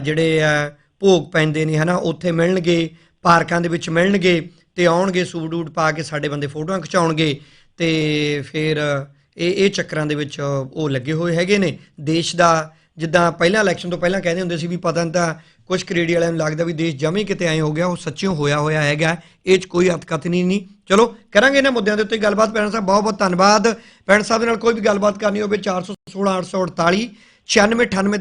ਜਿਹੜੇ ਆ, ਭੋਗ ਪੈਂਦੇ ਨੇ, ਹਨਾ, ਉੱਥੇ ਮਿਲਣਗੇ, ਪਾਰਕਾਂ ਦੇ ਵਿੱਚ ਮਿਲਣਗੇ, ਤੇ ਆਉਣਗੇ ਸੂਟ ਊਟ ਪਾ ਕੇ ਸਾਡੇ ਬੰਦੇ ਫੋਟੋਆਂ ਖਿਚਾਉਣਗੇ, ਤੇ ਫਿਰ ਇਹ ਇਹ ਚੱਕਰਾਂ ਦੇ ਵਿੱਚ ਉਹ ਲੱਗੇ ਹੋਏ ਹੈਗੇ ਨੇ। ਦੇਸ਼ ਦਾ ਜਿੱਦਾਂ ਪਹਿਲਾਂ ਇਲੈਕਸ਼ਨ ਤੋਂ ਪਹਿਲਾਂ ਕਹਿੰਦੇ ਹੁੰਦੇ ਸੀ ਵੀ ਪਤਾ ਨਹੀਂ ਤਾਂ ਕੁਝ ਕ੍ਰੇਡੀ ਵਾਲਿਆਂ ਨੂੰ ਲੱਗਦਾ ਵੀ ਦੇਸ਼ ਜਮੇ ਕਿਤੇ ਐ ਹੋ ਗਿਆ, ਉਹ ਸੱਚਿਓ ਹੋਇਆ ਹੋਇਆ ਹੈਗਾ। ਇਹ 'ਚ ਕੋਈ ਹੱਥਕਤ ਨਹੀਂ ਨਹੀਂ। ਚਲੋ, ਕਰਾਂਗੇ ਇਹਨਾਂ ਮੁੱਦਿਆਂ ਦੇ ਉੱਤੇ ਗੱਲਬਾਤ। ਪੈਣ ਸਾਹਿਬ ਬਹੁਤ ਬਹੁਤ ਧੰਨਵਾਦ। ਪੈਣ ਸਾਹਿਬ ਦੇ ਨਾਲ ਕੋਈ ਵੀ ਗੱਲਬਾਤ ਕਰਨੀ ਹੋਵੇ 416 848 9698